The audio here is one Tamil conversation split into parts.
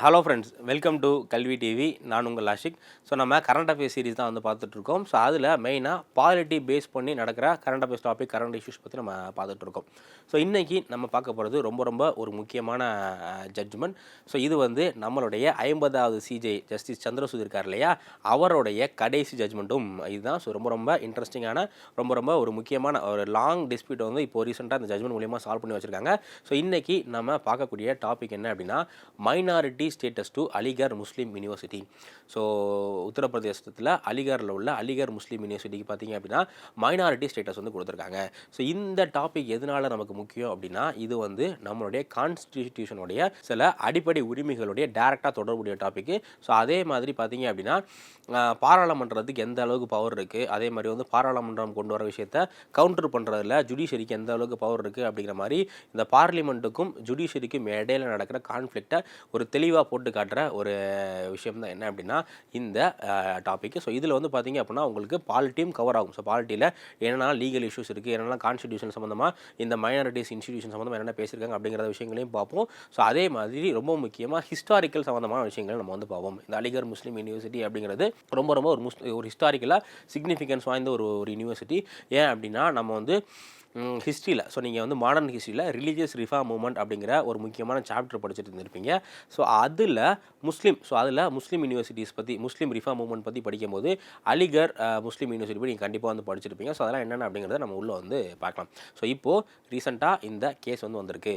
Hello friends welcome to Kalvi TV நான் உங்கள் ஆஷிக். ஸோ நம்ம கரண்ட் அஃபேர்ஸ் சீரிஸ் தான் வந்து பார்த்துட்ருக்கோம். ஸோ அதில் மெயினாக பாலிட்டி பேஸ் பண்ணி நடக்கிற current affairs topic current issues பற்றி நம்ம பார்த்துட்ருக்கோம். ஸோ இன்றைக்கி நம்ம பார்க்க போகிறது ரொம்ப ரொம்ப ஒரு முக்கியமான ஜட்ஜ்மெண்ட் ஸோ இது வந்து நம்மளுடைய ஐம்பதாவது சிஜே ஜஸ்டிஸ் சந்திரசூட் இருக்கார் இல்லையா? அவருடைய கடைசி ஜட்ஜ்மெண்ட்டும் இதுதான். ஸோ ரொம்ப ரொம்ப இன்ட்ரெஸ்டிங்கான ரொம்ப ரொம்ப ஒரு முக்கியமான ஒரு லாங் டிஸ்பியூட் வந்து இப்போ ரீசெண்டாக அந்த ஜட்ஜ்மெண்ட் மூலியமாக சால்வ் பண்ணி வச்சுருக்காங்க. ஸோ இன்றைக்கி நம்ம பார்க்கக்கூடிய டாபிக் என்ன அப்படின்னா minority status to Aligarh Muslim University. So உத்தரப்பிரதேசத்தில் அலிகரில் உள்ள அலிகர் முஸ்லீம் யூனிவர்சிட்டிக்கு பார்த்தீங்க அப்படின்னா மைனாரிட்டி ஸ்டேட்டஸ் வந்து கொடுத்துருக்காங்க. ஸோ இந்த டாபிக் எதனால் நமக்கு முக்கியம் அப்படின்னா இது வந்து நம்மளுடைய கான்ஸ்டிடியூஷனுடைய சில அடிப்படை உரிமைகளுடைய டேரெக்டாக தொடர்புடைய டாபிக் ஸோ அதே மாதிரி பார்த்தீங்க அப்படின்னா பாராளுமன்றத்துக்கு எந்த அளவுக்கு பவர் இருக்குது அதே மாதிரி வந்து பாராளுமன்றம் கொண்டு வர விஷயத்த கவுண்டர் பண்ணுறதுல ஜுடிஷரிக்கு எந்த அளவுக்கு பவர் இருக்குது அப்படிங்கிற மாதிரி இந்த பார்லிமெண்ட்டுக்கும் ஜுடிஷரிக்கும் இடையில நடக்கிற கான்ஃப்ளிக்டை ஒரு தெளிவாக போட்டு காட்டுற ஒரு விஷயம் தான் என்ன அப்படின்னா இந்த டாபிக் ஸோ இதில் வந்து பார்த்தீங்க அப்படின்னா உங்களுக்கு பாலிட்டியும் கவர் ஆகும். ஸோ பாலிட்டியில் என்னென்னா லீகல் இஷ்யூஸ் இருக்குது என்னென்ன கான்ஸ்டிடியூஷன் சம்மந்தமாக இந்த மைனாரிட்டிஸ் இன்ஸ்டிடியூஷன் சம்மந்தமாக என்னென்ன பேசியிருக்காங்க அப்படிங்கிற விஷயங்களையும் பார்ப்போம். ஸோ அதே மாதிரி ரொம்ப முக்கியமாக ஹிஸ்டாரிக்கல் சம்மந்தமான விஷயங்கள் நம்ம வந்து பார்ப்போம். இந்த அலிகர் முஸ்லீம் யூனிவர்சிட்டி அப்படிங்கிறது ரொம்ப ரொம்ப ஒரு முஸ் ஒரு ஹிஸ்டாரிக்கலாக சிக்னிஃபிகன்ஸ் வாய்ந்த ஒரு ஒரு யூனிவர்சிட்டி ஏன் அப்படின்னா நம்ம வந்து ஹிஸ்ட்ரியில் ஸோ நீங்கள் வந்து மாடர்ன் ஹிஸ்ட்ரியில் ரிலீஜியஸ் ரிஃபார்ம் மூமெண்ட் அப்படிங்கிற ஒரு முக்கியமான சாப்டர் படிச்சுட்டு இருந்திருப்பீங்க. ஸோ அதில் முஸ்லீம் ஸோ அதில் முஸ்லீம் யூனிவர்சிட்டிஸ் பற்றி முஸ்லீம் ரிஃபார்ம் மூமெண்ட் பற்றி படிக்கும்போது அலிகர் முஸ்லீம் யூனிவர்சிட்டி பற்றி நீங்கள் கண்டிப்பாக வந்து படிச்சிருப்பீங்க. ஸோ அதெல்லாம் என்னென்ன அப்படிங்கிறத நம்ம உள்ளே வந்து பார்க்கலாம். ஸோ இப்போது ரீசெண்டாக இந்த கேஸ் வந்து வந்திருக்கு.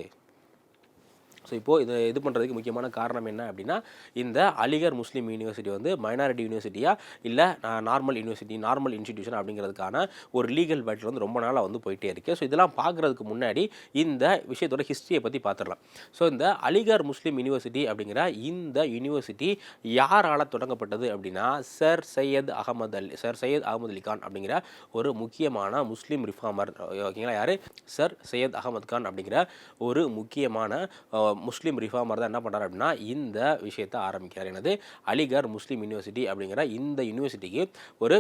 ஸோ இப்போது இது இது பண்ணுறதுக்கு முக்கியமான காரணம் என்ன அப்படின்னா இந்த அலிகர் முஸ்லீம் யூனிவர்சிட்டி வந்து மைனாரிட்டி யூனிவர்சிட்டியாக இல்லை நார்மல் யூனிவர்சிட்டி நார்மல் இன்ஸ்டிடியூஷன் அப்படிங்கிறதுக்கான ஒரு லீகல் பேட்டில் வந்து ரொம்ப நாளாக வந்து போயிட்டே இருக்குது ஸோ இதெல்லாம் பார்க்குறதுக்கு முன்னாடி இந்த விஷயத்தோட ஹிஸ்ட்ரியை பற்றி பார்த்துடலாம் ஸோ இந்த அலிகர் முஸ்லீம் யூனிவர்சிட்டி அப்படிங்கிற இந்த யூனிவர்சிட்டி யாரால் தொடங்கப்பட்டது அப்படின்னா சர் சையத் அகமது அலி சர் சையத் அகமது அலி கான் அப்படிங்கிற ஒரு முக்கியமான முஸ்லீம் ரிஃபார்மர் ஓகேங்களா யார்? சர் சையத் அகமது கான் அப்படிங்கிற ஒரு முக்கியமான முஸ்லீம் ரிஃபார்மர் தான் என்ன பண்ணுறாரு அப்படின்னா இந்த விஷயத்தை ஆரம்பிக்கிறார். எனது அலிகர் முஸ்லீம் யூனிவர்சிட்டி அப்படிங்கிற இந்த யூனிவர்சிட்டிக்கு ஒரு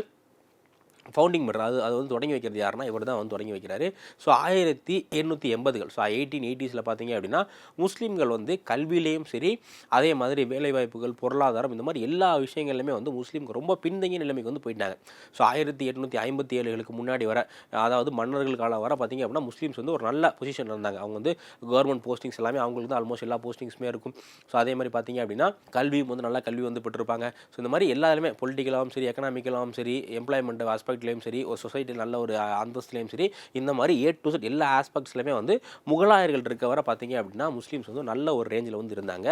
ஃபவுண்டிங் மெம்பர் அது அது வந்து தொடங்கி வைக்கிறது யாருன்னா இவர் தான் வந்து தொடங்கி வைக்கிறாரு. ஸோ ஆயிரத்தி எண்ணூற்றி எண்பதுகள். ஸோ எயிட்டீன் எயிட்டிஸில் பார்த்தீங்க அப்படின்னா முஸ்லீம்கள் வந்து கல்வியிலையும் சரி அதே மாதிரி வேலைவாய்ப்புகள் பொருளாதாரம் இந்த மாதிரி எல்லா விஷயங்கள்லையுமே வந்து முஸ்லீம்க்கு ரொம்ப பின்தங்கிய நிலைமைக்கு வந்து போயிட்டாங்க. ஸோ ஆயிரத்தி எட்நூற்றி ஐம்பத்தி ஏழுகளுக்கு முன்னாடி வர அதாவது மன்னர்கள் காலம் வர பார்த்தீங்க அப்படின்னா முஸ்லீம்ஸ் வந்து ஒரு நல்ல பொசிஷன் இருந்தாங்க. அவங்க வந்து கவர்மெண்ட் போஸ்டிங்ஸ் எல்லாமே அவங்களுக்கு தான் ஆல்மோஸ்ட் எல்லா போஸ்டிங்ஸுமே இருக்கும். ஸோ அதே மாதிரி பார்த்தீங்க அப்படின்னா கல்வியும் வந்து நல்லா கல்வி வந்து பெற்றிருப்பாங்க. ஸோ இந்த மாதிரி எல்லாருமே பொலிட்டிக்கலாகவும் சரி எக்கனாமிக்கலாகவும் சரி எம்ப்ளாய்மெண்ட் ஆஸ்பெக்ட்லேயும் சரி ஒரு சொசைட்டி நல்ல ஒரு அந்தஸ்துலேயும் சரி இந்த மாதிரி ஏ டு செட் எல்லா ஆஸ்பெக்ட்ஸ்லையுமே வந்து முகலாயர்கள் இருக்க வர பார்த்தீங்க அப்படின்னா முஸ்லீம்ஸ் வந்து நல்ல ஒரு ரேஞ்சில் வந்து இருந்தாங்க.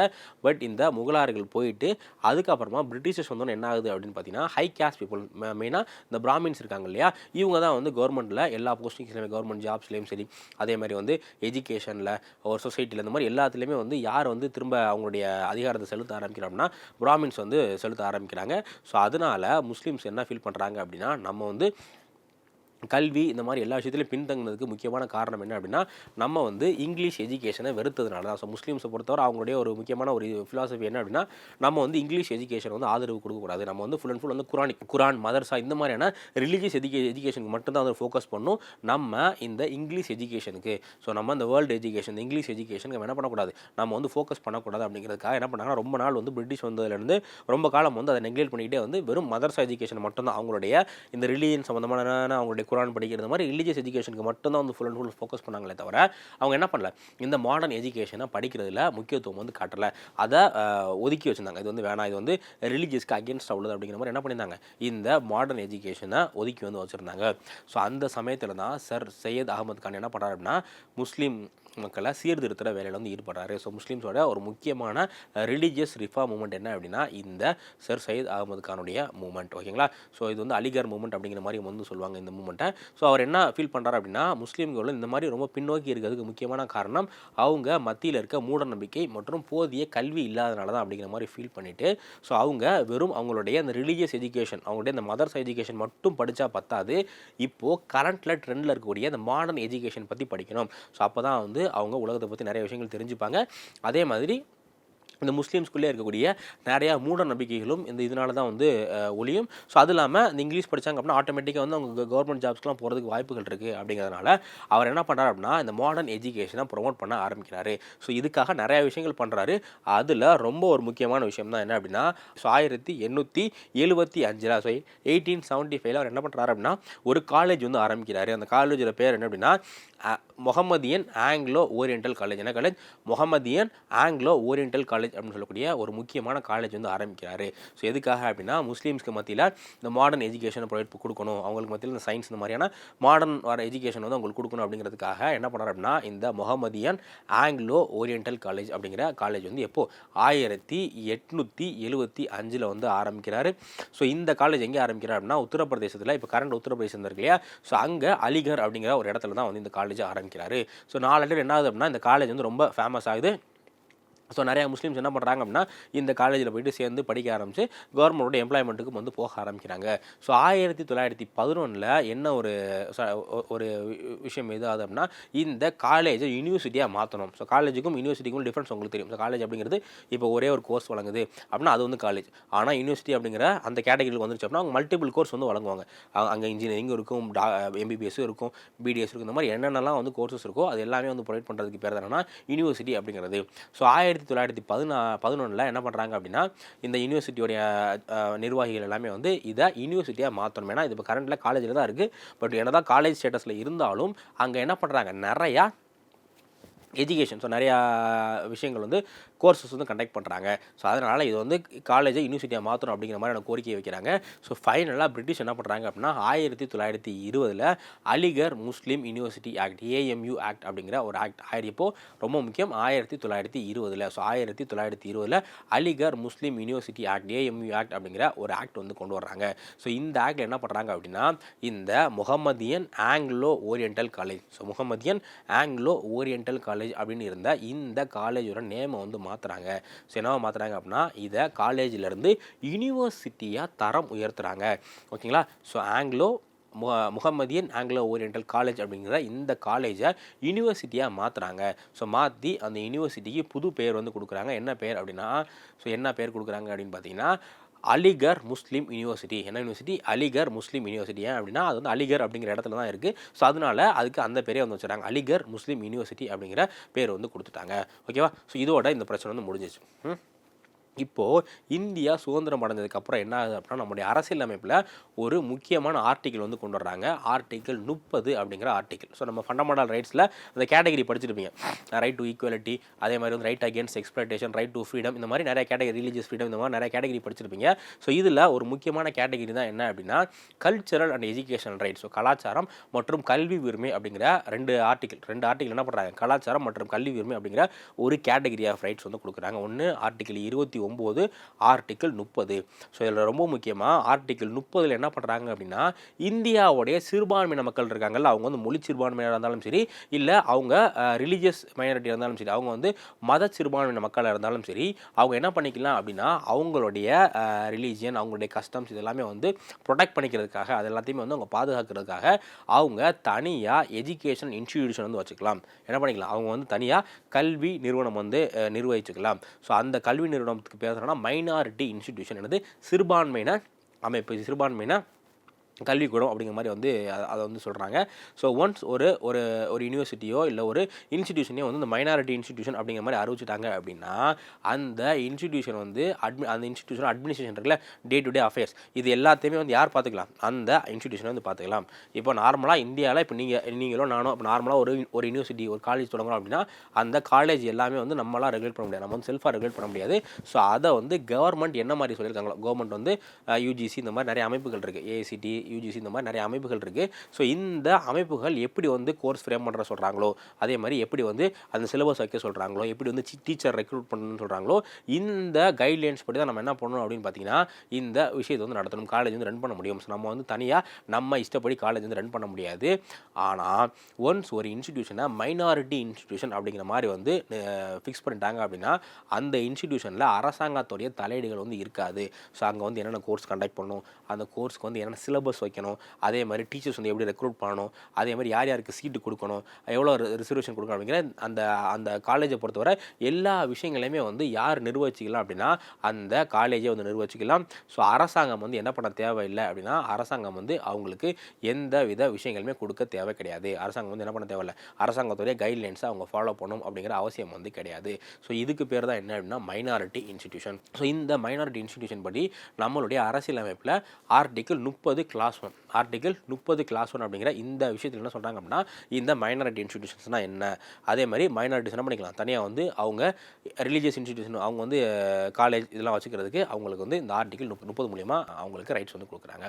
பட் இந்த முகலாயர்கள் போயிட்டு அதுக்கப்புறமா பிரிட்டிஷர்ஸ் வந்து என்ன ஆகுது அப்படின்னு பார்த்தீங்கன்னா ஹை கேஸ்ட் பீப்புள் மெயினாக இந்த பிராமின்ஸ் இருக்காங்க இல்லையா இவங்க தான் வந்து கவர்மெண்ட்டில் எல்லா போஸ்டிங்ஸ்லையுமே கவர்மெண்ட் ஜாப்ஸ்லேயும் சரி அதே மாதிரி வந்து எஜுகேஷனில் ஒரு சொசைட்டியில் இந்த மாதிரி எல்லாத்துலேயுமே வந்து யார் வந்து திரும்ப அவங்களுடைய அதிகாரத்தை செலுத்த ஆரம்பிக்கிறோம்னா பிராமின்ஸ் வந்து செலுத்த ஆரம்பிக்கிறாங்க. ஸோ அதனால் முஸ்லீம்ஸ் என்ன ஃபீல் பண்ணுறாங்க அப்படின்னா நம்ம வந்து கல்வி இந்த மாதிரி எல்லா விஷயத்துலையும் பின்தங்கினதுக்கு முக்கியமான காரணம் என்ன அப்படின்னா நம்ம வந்து இங்கிலீஷ் எஜுகேஷனை வெறுத்ததுனால தான். ஸோ முஸ்லீம்ஸை பொறுத்தவரை அவங்களுடைய ஒரு முக்கியமான ஒரு ஃபிலாசபி என்ன அப்படின்னா நம்ம வந்து இங்கிலீஷ் எஜுகேஷன் வந்து ஆதரவு கொடுக்கக்கூடாது. நம்ம வந்து ஃபுல் அண்ட் ஃபுல் வந்து குரானிக் குரான் மதர்சா இந்த மாதிரியான ரிலீஜியஸ் எஜுகே எஜுகேஷனுக்கு மட்டும்தான் அதை ஃபோக்கஸ் பண்ணும். நம்ம இந்த இங்கிலீஷ் எஜுகேஷனுக்கு ஸோ நம்ம இந்த வேர்ல்டு எஜுகேஷன் இங்கிலீஷ் எஜுகேஷனுக்கு என்ன பண்ணக்கூடாது? நம்ம வந்து ஃபோக்கஸ் பண்ணக்கூடாது அப்படிங்கிறதுக்காக என்ன பண்ணாங்கன்னா ரொம்ப நாள் வந்து பிரிட்டிஷ் வந்ததுலேருந்து ரொம்ப காலம் வந்து அதை நெக்லெக்ட் பண்ணிக்கிட்டே வந்து வெறும் மதர்ஸா எஜுகேஷன் மட்டும்தான். அவங்களுடைய இந்த ரிலீஜன் சம்மந்தமான அவங்களுடைய குரான் படிக்கிறது மாதிரி ரிலீஜியஸ் எஜுகேஷனுக்கு மட்டும்தான் வந்து ஃபுல் அண்ட் ஃபுல் ஃபோக்கஸ் பண்ணாங்களே தவிர அவங்க என்ன பண்ணல? இந்த மாடர்ன் எஜுகேஷனை படிக்கிறதுல முக்கியத்துவம் வந்து காட்டலை. அதை ஒதுக்கி வச்சுருந்தாங்க. இது வந்து வேணாம். இது வந்து ரிலீஜியஸ்க்கு அகேன்ஸ்டாக உள்ளது அப்படிங்கிற மாதிரி என்ன பண்ணியிருந்தாங்க? இந்த மாடர்ன் எஜுகேஷனை ஒதுக்கி வந்து வச்சுருந்தாங்க. ஸோ அந்த சமயத்தில் தான் சர் சையத் அகமது கான் என்ன பண்ணுறாரு அப்படின்னா முஸ்லீம் மக்களை சீர்திருத்துற வேலையில் வந்து ஈடுபடுறாரு. ஸோ முஸ்லீம்ஸோட ஒரு முக்கியமான ரிலீஜியஸ் ரிஃபார்ம் மூமெண்ட் என்ன அப்படின்னா இந்த சர் சயித் அகமது கானுடைய மூமெண்ட் ஓகேங்களா ஸோ இது வந்து அலிகர் மூமெண்ட் அப்படிங்கிற மாதிரி வந்து சொல்லுவாங்க இந்த மூமெண்ட்டை ஸோ அவர் என்ன ஃபீல் பண்ணுறாரு அப்படின்னா முஸ்லீம்கள் இந்த மாதிரி ரொம்ப பின்னோக்கி இருக்கிறதுக்கு முக்கியமான காரணம் அவங்க மத்தியில் இருக்க மூட நம்பிக்கை மற்றும் போதிய கல்வி இல்லாதனால தான் அப்படிங்கிற மாதிரி ஃபீல் பண்ணிட்டு ஸோ அவங்க வெறும் அவங்களுடைய அந்த ரிலீஜியஸ் எஜுகேஷன் அவங்களுடைய இந்த மதர்ஸ் எஜுகேஷன் மட்டும் படித்தா பத்தாது. இப்போது கரண்ட்டில் ட்ரெண்டில் இருக்கக்கூடிய அந்த மாடர்ன் எஜுகேஷன் பற்றி படிக்கணும். ஸோ அப்போ தான் வந்து அவங்க உலகத்தை பற்றி நிறைய விஷயங்கள் தெரிஞ்சுப்பாங்க. அதே மாதிரி இந்த முஸ்லீம்ஸ்குள்ளே இருக்கக்கூடிய நிறையா மூட நம்பிக்கைகளும் இந்த இதனால தான் வந்து ஒளியும் ஸோ அது இல்லாமல் இந்த இங்கிலீஷ் படித்தாங்க அப்படின்னா ஆட்டோமேட்டிக்காக வந்து அவங்க கவர்மெண்ட் ஜாப்ஸ்க்குலாம் போகிறதுக்கு வாய்ப்புகள் இருக்குது அப்படிங்கிறதுனால அவர் என்ன பண்ணுறாரு அப்படின்னா இந்த மாடர்ன் எஜுகேஷனை ப்ரொமோட் பண்ண ஆரம்பிக்கிறாரு. ஸோ இதுக்காக நிறையா விஷயங்கள் பண்ணுறாரு அதில் ரொம்ப ஒரு முக்கியமான விஷயம் தான் என்ன அப்படின்னா ஸோ ஆயிரத்தி எண்ணூற்றி எழுபத்தி அஞ்சில் ஸோ எயிட்டீன் செவன்ட்டி ஃபைவ்ல அவர் என்ன பண்ணுறாரு அப்படின்னா ஒரு காலேஜ் வந்து ஆரம்பிக்கிறாரு. அந்த காலேஜோட பேர் என்ன அப்படின்னா முகமதியன் ஆங்கிலோ ஓரியண்டல் காலேஜ் என்ன college Mohammedan Anglo Oriental College அப்படின்னு சொல்லக்கூடிய ஒரு முக்கியமான காலேஜ் வந்து ஆரம்பிக்கிறாரு. ஸோ எதுக்காக அப்படின்னா முஸ்லீம்ஸ்க்கு மத்தியில் இந்த மாடர்ன் எஜுகேஷனை ப்ரொவைட் கொடுக்கணும். அவங்களுக்கு மத்தியில் இந்த சயின்ஸ் இந்த மாதிரியான மாடர்ன் வர எஜுகேஷன் வந்து அவங்களுக்கு கொடுக்கணும் அப்படிங்கிறதுக்காக என்ன பண்ணார் அப்படின்னா இந்த முகமதியன் ஆங்கிலோ ஓரியண்டல் காலேஜ் அப்படிங்கிற காலேஜ் வந்து எப்போ ஆயிரத்தி எட்நூற்றி எழுபத்தி அஞ்சில் வந்து ஆரம்பிக்கிறாரு. ஸோ இந்த காலேஜ் எங்கே ஆரம்பிக்கிறார் அப்படின்னா உத்தரப்பிரதேசத்தில் இப்போ கரண்ட் உத்தரப்பிரதேசம் இருக்கு இல்லையா? ஸோ அங்கே அலிகர் அப்படிங்கிற ஒரு இடத்துல தான் வந்து இந்த காலேஜ் ஆரம்பிக்கிறாரு. ஸோ நாலு என்ன ஆகுது அப்படின்னா இந்த காலேஜ் வந்து ரொம்ப ஃபேமஸ் ஆகுது. ஸோ நிறையா முஸ்லீம்ஸ் என்ன பண்ணுறாங்க அப்படின்னா இந்த காலேஜில் போயிட்டு சேர்ந்து படிக்க ஆரம்பித்து கவர்மெண்ட்டோட எம்ப்ளாய்மெண்ட்டுக்கு வந்து போக ஆரம்பிக்கிறாங்க. ஸோ ஆயிரத்தி தொள்ளாயிரத்தி பதினொன்றில் என்ன ஒரு ஒரு விஷயம் எது ஆகுது அப்படின்னா இந்த காலேஜை யூனிவர்சிட்டியாக மாற்றணும் ஸோ காலேஜுக்கும் யூனிவர்சிட்டிக்கும் டிஃப்ரென்ஸ் உங்களுக்கு தெரியும். ஸோ காலேஜ் அப்படிங்கிறது இப்போ ஒரே ஒரு கோர்ஸ் வழங்குது அப்படின்னா அது வந்து காலேஜ் ஆனால் யூனிவர்சிட்டி அப்படிங்கிற அந்த கேட்டகரியில் வந்துருச்சு அப்படின்னா அவங்க மல்டிபிள் கோர்ஸ் வந்து வழங்குவாங்க. அங்கே இன்ஜினியரிங் இருக்கும் டா எம்பிபிஎஸ் இருக்கும் பிடிஎஸ் இருக்கும் இந்த மாதிரி என்னென்னலாம் வந்து கோர்சஸ் இருக்கோ அது எல்லாமே வந்து ப்ரொவைட் பண்ணுறதுக்கு பேர் என்னன்னா யூனிவர்சிட்டி அப்படிங்கிறது. ஸோ ஆயிரத்தி ஆயிரத்தி தொள்ளாயிரத்தி பதினா பதினொன்றில் என்ன பண்ணுறாங்க அப்படின்னா இந்த யூனிவர்சிட்டியோடைய நிர்வாகிகள் எல்லாமே வந்து இதை யூனிவர்சிட்டியாக மாற்றணும் ஏன்னா இது இப்போ கரண்ட்டில் காலேஜில் தான் இருக்குது பட் என்னதான் காலேஜ் ஸ்டேட்டஸில் இருந்தாலும் அங்கே என்ன பண்ணுறாங்க நிறையா எஜுகேஷன் ஸோ நிறையா விஷயங்கள் வந்து கோர்சஸ் வந்து கண்டக்ட் பண்ணுறாங்க ஸோ அதனால் இது வந்து காலேஜை யூனிவர்சிட்டியாக மாற்றணும் அப்படிங்கிற மாதிரியான கோரிக்கையை வைக்கிறாங்க. ஸோ ஃபைனலாக பிரிட்டிஷ் என்ன பண்ணுறாங்க அப்படின்னா ஆயிரத்தி தொள்ளாயிரத்தி இருபதில் Aligarh Muslim University act AMU act அப்படிங்கிற ஒரு ஆக்ட் ஆயிரப்போ ரொம்ப முக்கியம் ஆயிரத்தி தொள்ளாயிரத்தி இருபதில். ஸோ ஆயிரத்தி தொள்ளாயிரத்தி இருபதில் Aligarh Muslim University act AMU act அப்படிங்கிற ஒரு ஆக்ட் வந்து கொண்டு வர்றாங்க. ஸோ இந்த ஆக்டில் என்ன பண்ணுறாங்க அப்படின்னா இந்த Mohammedan Anglo Oriental College so Mohammedan Anglo Oriental College அப்படின்னு இருந்த இந்த காலேஜோட நேமை வந்து மாற்றுறாங்க ஸோ என்னவா மாற்றுறாங்க அப்படின்னா இதை காலேஜிலேருந்து யூனிவர்சிட்டியாக தரம் உயர்த்துறாங்க. ஓகேங்களா? ஸோ ஆங்கிலோ மு முகமதியன் ஆங்கிலோ ஓரியண்டல் காலேஜ் அப்படிங்கிற இந்த காலேஜை யூனிவர்சிட்டியாக மாற்றுறாங்க ஸோ மாற்றி அந்த யூனிவர்சிட்டிக்கு புது பேர் வந்து கொடுக்குறாங்க. என்ன பேர் அப்படின்னா ஸோ என்ன பேர் கொடுக்குறாங்க அப்படின்னு பார்த்தீங்கன்னா அலிகர் முஸ்லீம் யூனிவர்சிட்டி. என்ன யூனிவர்சிட்டி? Aligarh Muslim University. ஏன் அப்படின்னா அது வந்து அலிகர் அப்படிங்கிற இடத்துல தான் இருக்குது ஸோ அதனால அதுக்கு அந்த பேரே வந்து வச்சுட்டாங்க. அலிகர் முஸ்லீம் யூனிவர்சிட்டி அப்படிங்கிற பேர் வந்து கொடுத்துட்டாங்க. ஓகேவா ஸோ இதோட இந்த பிரச்சனை வந்து முடிஞ்சிச்சு ம்? இப்போது இந்தியா சுதந்திரம் அடைஞ்சதுக்கப்புறம் என்ன ஆகுது அப்படின்னா நம்முடைய அரசியல் அமைப்பில் ஒரு முக்கியமான ஆர்டிக்கிள் வந்து கொண்டு வர்றாங்க. ஆர்டிக்கிள் முப்பது அப்படிங்கிற ஆர்டிக்கிள் ஸோ நம்ம ஃபண்டமெண்டல் ரைட்ஸில் அந்த கேட்டகரி படிச்சிருப்பீங்க. ரைட் டு ஈக்குவலிட்டி அதே மாதிரி வந்து right against exploitation right to freedom இந்த மாதிரி நிறைய கேட்டகரி ரிலீஜியஸ் ஃப்ரீடம் இந்த மாதிரி நிறைய கேட்டகரி படிச்சிருப்பீங்க. ஸோ இதில் ஒரு முக்கியமான கேட்டகரி தான் என்ன அப்படின்னா cultural and educational rights so கலாச்சாரம் மற்றும் கல்வி உரிமை அப்படிங்கிற ரெண்டு ஆர்டிக்கிள் ரெண்டு ஆர்டிக்கிள் என்ன பண்ணுறாங்க கலாச்சாரம் மற்றும் கல்வி உரிமை அப்படிங்கிற ஒரு கேட்டகரி ஆஃப் ரைட்ஸ் வந்து கொடுக்குறாங்க. ஒன்று ஆர்டிக்கிள் இருபத்தி ஒம்பது ஆர்டிக்கிள் முப்பது. ஸோ இதில் ரொம்ப முக்கியமாக ஆர்டிக்கிள் முப்பதில் என்ன பண்ணுறாங்க அப்படின்னா இந்தியாவுடைய சிறுபான்மையின மக்கள் இருக்காங்கல்ல அவங்க வந்து மொழி சிறுபான்மையாக இருந்தாலும் சரி இல்லை அவங்க ரிலீஜியஸ் மைனாரிட்டி இருந்தாலும் சரி அவங்க வந்து மத சிறுபான்மையின மக்களாக இருந்தாலும் சரி அவங்க என்ன பண்ணிக்கலாம் அப்படின்னா அவங்களுடைய ரிலீஜியன் அவங்களுடைய கஸ்டம்ஸ் இதெல்லாமே வந்து ப்ரொடெக்ட் பண்ணிக்கிறதுக்காக அது எல்லாத்தையுமே வந்து அவங்க பாதுகாக்கிறதுக்காக அவங்க தனியாக எஜுகேஷன் இன்ஸ்டிடியூஷன் வந்து வச்சுக்கலாம். என்ன பண்ணிக்கலாம்? அவங்க வந்து தனியாக கல்வி நிறுவனம் வந்து நிர்வகிச்சுக்கலாம். ஸோ அந்த கல்வி நிறுவனம் பேசுகிறோன்னா மைனாரிட்டி இன்ஸ்டிடியூஷன் என்னது? சிறுபான்மையின அமைப்பு. சிறுபான்மையின கல்விக்கூடம் அப்படிங்கிற மாதிரி வந்து அதை வந்து சொல்கிறாங்க ஸோ ஒன்ஸ் ஒரு ஒரு ஒரு யூனிவர்சிட்டியோ இல்லை ஒரு இன்ஸ்டிடியூஷனையோ வந்து இந்த மைனாரிட்டி இன்ஸ்டிடியூஷன் அப்படிங்கிற மாதிரி அறிவிச்சிட்டாங்க அப்படின்னா அந்த இன்ஸ்டிடியூஷன் வந்து அட்மி அந்த இன்ஸ்டிடியூஷன் அட்மினிஸ்ட்ரேஷன் இருக்குல்ல டே டு டே அஃபேர்ஸ் இது எல்லாத்தையுமே வந்து யார் பார்த்துக்கலாம்? அந்த இன்ஸ்டிடியூஷனை வந்து பார்த்துக்கலாம். இப்போ நார்மலாக இந்தியாவில் இப்போ நீங்கள் நீங்களும் நானும் இப்போ நார்மலாக ஒரு ஒரு யூனிவர்சிட்டி ஒரு காலேஜ் தொடங்குறோம் அப்படின்னா அந்த காலேஜ் எல்லாமே வந்து நம்மளாம் ரெகுலேட் பண்ண முடியாது. நம்ம வந்து செல்ஃபாக ரெகுலேட் பண்ண முடியாது. ஸோ அதை வந்து கவர்மெண்ட் என்ன மாதிரி சொல்லியிருக்காங்களோ கவர்மெண்ட் வந்து யூஜிசி இந்த மாதிரி நிறைய அமைப்புகள் இருக்குது ஏசிடி யூஜிசி இந்த மாதிரி நிறைய அமைப்புகள் இருக்குது ஸோ இந்த அமைப்புகள் எப்படி வந்து கோர்ஸ் ஃப்ரேம் பண்ணுற சொல்கிறாங்களோ அதே மாதிரி எப்படி வந்து அந்த சிலபஸ் வைக்க சொல்கிறாங்களோ எப்படி வந்து டீச்சர் ரெக்ரூட் பண்ணணும்னு சொல்கிறாங்களோ இந்த கைட்லைன்ஸ் படி தான் நம்ம என்ன பண்ணணும் அப்படின்னு பார்த்தீங்கன்னா இந்த விஷயத்தை வந்து நடத்தணும். காலேஜ் வந்து ரன் பண்ண முடியும். ஸோ நம்ம வந்து தனியாக நம்ம இஷ்டப்படி காலேஜ் வந்து ரன் பண்ண முடியாது. ஆனால் ஒன்ஸ் ஒரு இன்ஸ்டிடியூஷனை மைனாரிட்டி இன்ஸ்டிடியூஷன் அப்படிங்கிற மாதிரி வந்து ஃபிக்ஸ் பண்ணிட்டாங்க அப்படின்னா அந்த இன்ஸ்டிடியூஷனில் அரசாங்கத்துடைய தலையீடுகள் வந்து இருக்காது. ஸோ அங்கே வந்து என்னென்ன கோர்ஸ் கண்டக்ட் பண்ணணும்? அந்த கோர்ஸ்க்கு வந்து என்னென்ன சிலபஸ் மெம்பர்ஸ் வைக்கணும். அதே மாதிரி டீச்சர்ஸ் வந்து எப்படி ரெக்ரூட் பண்ணணும். அதே மாதிரி யார் யாருக்கு சீட்டு கொடுக்கணும். எவ்வளோ ரிசர்வேஷன் கொடுக்கணும் அப்படிங்கிற அந்த அந்த காலேஜை பொறுத்தவரை எல்லா விஷயங்களையுமே வந்து யார் நிர்வகிச்சிக்கலாம் அப்படின்னா அந்த காலேஜை வந்து நிர்வகிச்சிக்கலாம். ஸோ அரசாங்கம் வந்து என்ன பண்ண தேவையில்லை அப்படின்னா அரசாங்கம் வந்து அவங்களுக்கு எந்த வித விஷயங்களுமே கொடுக்க தேவை கிடையாது. அரசாங்கம் வந்து என்ன பண்ண தேவையில்லை? அரசாங்கத்துடைய கைட்லைன்ஸை அவங்க ஃபாலோ பண்ணணும் அப்படிங்கிற அவசியம் வந்து கிடையாது. ஸோ இதுக்கு பேர் தான் என்ன அப்படின்னா மைனாரிட்டி இன்ஸ்டிடியூஷன் ஸோ இந்த மைனாரிட்டி இன்ஸ்டிடியூஷன் படி நம்மளுடைய அரசியலமைப்பில் ஆர்டிக்கிள் முப்பது கிளாஸ் ஒன் ஆர்டிகிள் முப்பது கிளாஸ் ஒன் அப்படிங்கிற இந்த விஷயத்தில் என்ன சொல்கிறாங்க அப்படின்னா இந்த மைனாரிட்டி இன்ஸ்டிடியூஷன்ஸ்னால் என்ன? அதே மாதிரி மைனாரிட்டிஸ் என்ன பண்ணிக்கலாம்? தனியாக வந்து அவங்க ரிலீஜியஸ் இன்ஸ்டிடியூஷன் அவங்க வந்து காலேஜ் இதெல்லாம் வச்சுக்கிறதுக்கு அவங்களுக்கு வந்து இந்த ஆர்டிகிள் முப்பது முப்பது மூலியமாக அவங்களுக்கு ரைட்ஸ் வந்து கொடுக்குறாங்க.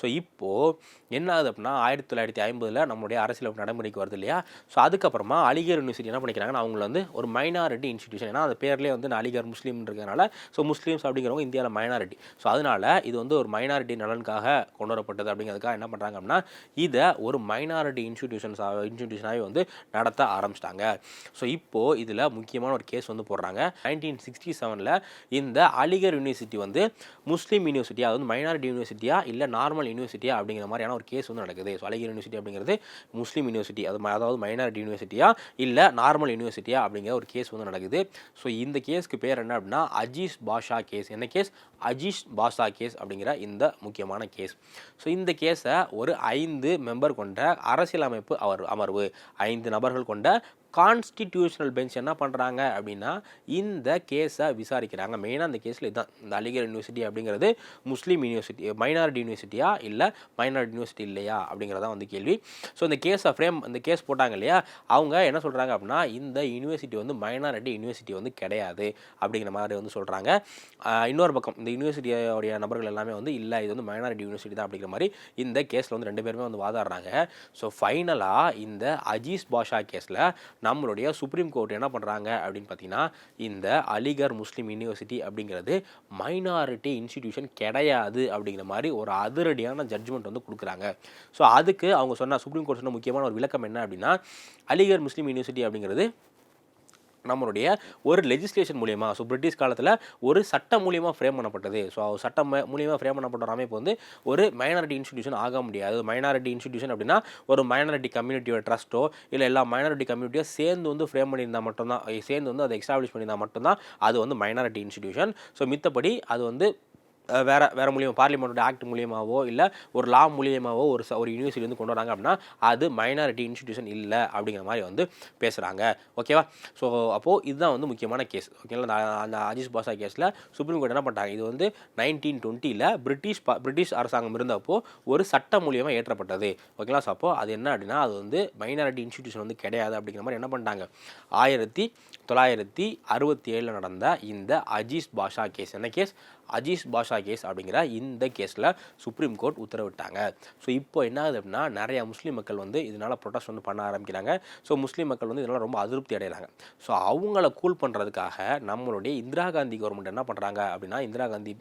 ஸோ இப்போது என்ன ஆகுது அப்படின்னா ஆயிரத்தி தொள்ளாயிரத்தி ஐம்பதில் நம்மளுடைய அரசியல் நடைமுறைக்கு வருது இல்லையா? ஸோ அதுக்கப்புறமா அலிகர் யூனிவர்சிட்டி என்ன பண்ணிக்கிறாங்கன்னா அவங்கள வந்து ஒரு மைனாரிட்டி இன்ஸ்டிடியூஷன் ஏன்னா அந்த பேர்லேயே வந்து அலிகர் முஸ்லீம் இருக்கிறதுனால ஸோ முஸ்லீம்ஸ் அப்படிங்கிறவங்க இந்தியாவில் மைனாரிட்டி ஸோ அதனால் இது வந்து ஒரு மைனாரிட்டி நலனுக்காக கொண்டு வரப்பட்டது அப்படிங்கிறதுக்காக என்ன பண்ணுறாங்க அப்படின்னா இதை ஒரு மைனாரிட்டி இன்ஸ்டிடியூஷன்ஸாக இன்ஸ்டிடியூஷனாகவே வந்து நடத்த ஆரம்பிச்சிட்டாங்க. ஸோ இப்போது இதில் முக்கியமான ஒரு கேஸ் வந்து போடுறாங்க. நைன்டீன் சிக்ஸ்டி செவனில் இந்த அலிகர் யூனிவர்சிட்டி வந்து முஸ்லீம் யூனிவர்சிட்டியாக அதாவது மைனாரிட்டி யூனிவர்சிட்டியா இல்லை நார்மல் யூனிவர்சிட்டியாக அப்படிங்கிற மாதிரியான ஒரு கேஸ் வந்து நடக்குது. ஸோ அலிகர் யூனிவர்சிட்டி அப்படிங்கிறது முஸ்லீம் யூனிவர்சிட்டி அது அதாவது மைனாரிட்டி யூனிவர்சிட்டியா இல்லை நார்மல் யூனிவர்சிட்டியாக அப்படிங்கிற ஒரு கேஸ் வந்து நடக்குது. ஸோ இந்த கேஸ்க்கு பேர் என்ன அப்படின்னா அஜீஸ் பாஷா கேஸ் என்ன கேஸ் அஜீஷ் பாஷா கேஸ் அப்படிங்கிற இந்த முக்கியமான கேஸ். ஸோ இந்த கேஸை ஒரு ஐந்து மெம்பர் கொண்ட அரசியலமைப்பு அவர் அமர்வு ஐந்து நபர்கள் கொண்ட கான்ஸ்டிடியூஷனல் பெஞ்ச் என்ன பண்ணுறாங்க அப்படின்னா இந்த கேஸை விசாரிக்கிறாங்க. மெயினாக அந்த கேஸில் இதுதான் இந்த அலிகர் யூனிவர்சிட்டி அப்படிங்கிறது முஸ்லீம் யூனிவர்சிட்டி மைனாரிட்டி யூனிவர்சிட்டியா இல்லை மைனாரிட்டி யூனிவர்சிட்டி இல்லையா அப்படிங்கிறதா வந்து கேள்வி. ஸோ இந்த கேஸை ஃப்ரேம் இந்த கேஸ் போட்டாங்க இல்லையா? அவங்க என்ன சொல்கிறாங்க அப்படின்னா இந்த யூனிவர்சிட்டி வந்து மைனாரிட்டி யூனிவர்சிட்டி வந்து கிடையாது அப்படிங்கிற மாதிரி வந்து சொல்கிறாங்க இன்னொரு பக்கம் இந்த யூனிவர்சிட்டியோடைய நபர்கள் எல்லாமே வந்து இல்லை இது வந்து மைனாரிட்டி யூனிவர்சிட்டி தான் அப்படிங்கிற மாதிரி இந்த கேஸில் வந்து ரெண்டு பேருமே வந்து வாதாடுறாங்க. ஸோ ஃபைனலாக இந்த அஜீஸ் பாஷா கேஸில் நம்மளுடைய சுப்ரீம் கோர்ட் என்ன பண்ணுறாங்க அப்படின்னு பார்த்தீங்கன்னா இந்த அலிகர் முஸ்லீம் யூனிவர்சிட்டி அப்படிங்கிறது மைனாரிட்டி இன்ஸ்டிடியூஷன் கிடையாது அப்படிங்கிற மாதிரி ஒரு அதிரடியான ஜட்ஜ்மெண்ட் வந்து கொடுக்குறாங்க. ஸோ அதுக்கு அவங்க சொன்ன சுப்ரீம் கோர்ட் சொன்ன முக்கியமான ஒரு விளக்கம் என்ன அப்படின்னா அலிகர் முஸ்லீம் யூனிவர்சிட்டி அப்படிங்கிறது நம்மளுடைய ஒரு லெஜிஸ்லேஷன் மூலியமாக ஸோ பிரிட்டிஷ் காலத்தில் ஒரு சட்டம் மூலியமாக ஃப்ரேம் பண்ணப்பட்டது. ஸோ சட்டம் மூலியமாக ஃப்ரேம் பண்ணப்பட்ட அமைப்பு வந்து ஒரு மைனாரிட்டி இன்ஸ்டிடியூஷன் ஆக முடியாது. மைனாரிட்டி இன்ஸ்டிடியூஷன் அப்படின்னா ஒரு மைனாரிட்டி கம்யூனிட்டியோட ட்ரஸ்ட்டோ இல்லை எல்லா மைனாரிட்டி கம்யூனிட்டியோ சேர்ந்து வந்து ஃப்ரேம் பண்ணியிருந்தால் மட்டும்தான் சேர்ந்து வந்து அதை எஸ்டாப்ளிஷ் பண்ணியிருந்தால் மட்டும்தான் அது வந்து மைனாரிட்டி இன்ஸ்டிடியூஷன் ஸோ மித்தபடி அது வந்து வேறு வேறு மூலியமாக பார்லிமெண்டோட ஆக்ட் மூலியமாகவோ இல்லை ஒரு லா மூலியமாவோ ஒரு ச- ஒரு யூனிவர்சிட்டி வந்து கொண்டு வராங்க அப்படின்னா அது மைனாரிட்டி இன்ஸ்டிடியூஷன் இல்லை அப்படிங்கிற மாதிரி வந்து பேசுகிறாங்க ஓகேவா ஸோ அப்போது இதுதான் வந்து முக்கியமான கேஸ் ஓகேங்களா அந்த அந்த அஜிஸ் பாஷா கேஸில் சுப்ரீம் கோர்ட் என்ன பண்ணிட்டாங்க? இது வந்து நைன்டீன் டுவெண்ட்டியில் பிரிட்டிஷ் ப- பிரிட்டிஷ் அரசாங்கம் இருந்தப்போ ஒரு சட்டம் மூலியமாக ஏற்றப்பட்டது. ஓகேங்களா ஸோ அப்போது அது என்ன அப்படின்னா அது வந்து மைனாரிட்டி இன்ஸ்டிடியூஷன் வந்து கிடையாது அப்படிங்கிற மாதிரி என்ன பண்ணிட்டாங்க? ஆயிரத்தி தொள்ளாயிரத்தி அறுபத்தி ஏழில் நடந்த இந்த அஜீஸ் பாஷா கேஸ். என்ன கேஸ்? அஜீஸ் பாஷா கேஸ் அப்படிங்கிற இந்த கேஸில் சுப்ரீம் கோர்ட் உத்தரவிட்டாங்க. ஸோ இப்போ என்ன ஆகுது அப்படின்னா நிறையா முஸ்லீம் மக்கள் வந்து இதனால் ப்ரொடெஸ்ட் வந்து பண்ண ஆரம்பிக்கிறாங்க. ஸோ முஸ்லீம் மக்கள் வந்து இதனால் ரொம்ப அதிருப்தி அடைகிறாங்க. ஸோ அவங்கள கூல் பண்ணுறதுக்காக நம்மளுடைய இந்திரா காந்தி கவர்மெண்ட் என்ன பண்ணுறாங்க அப்படின்னா இந்திரா காந்தி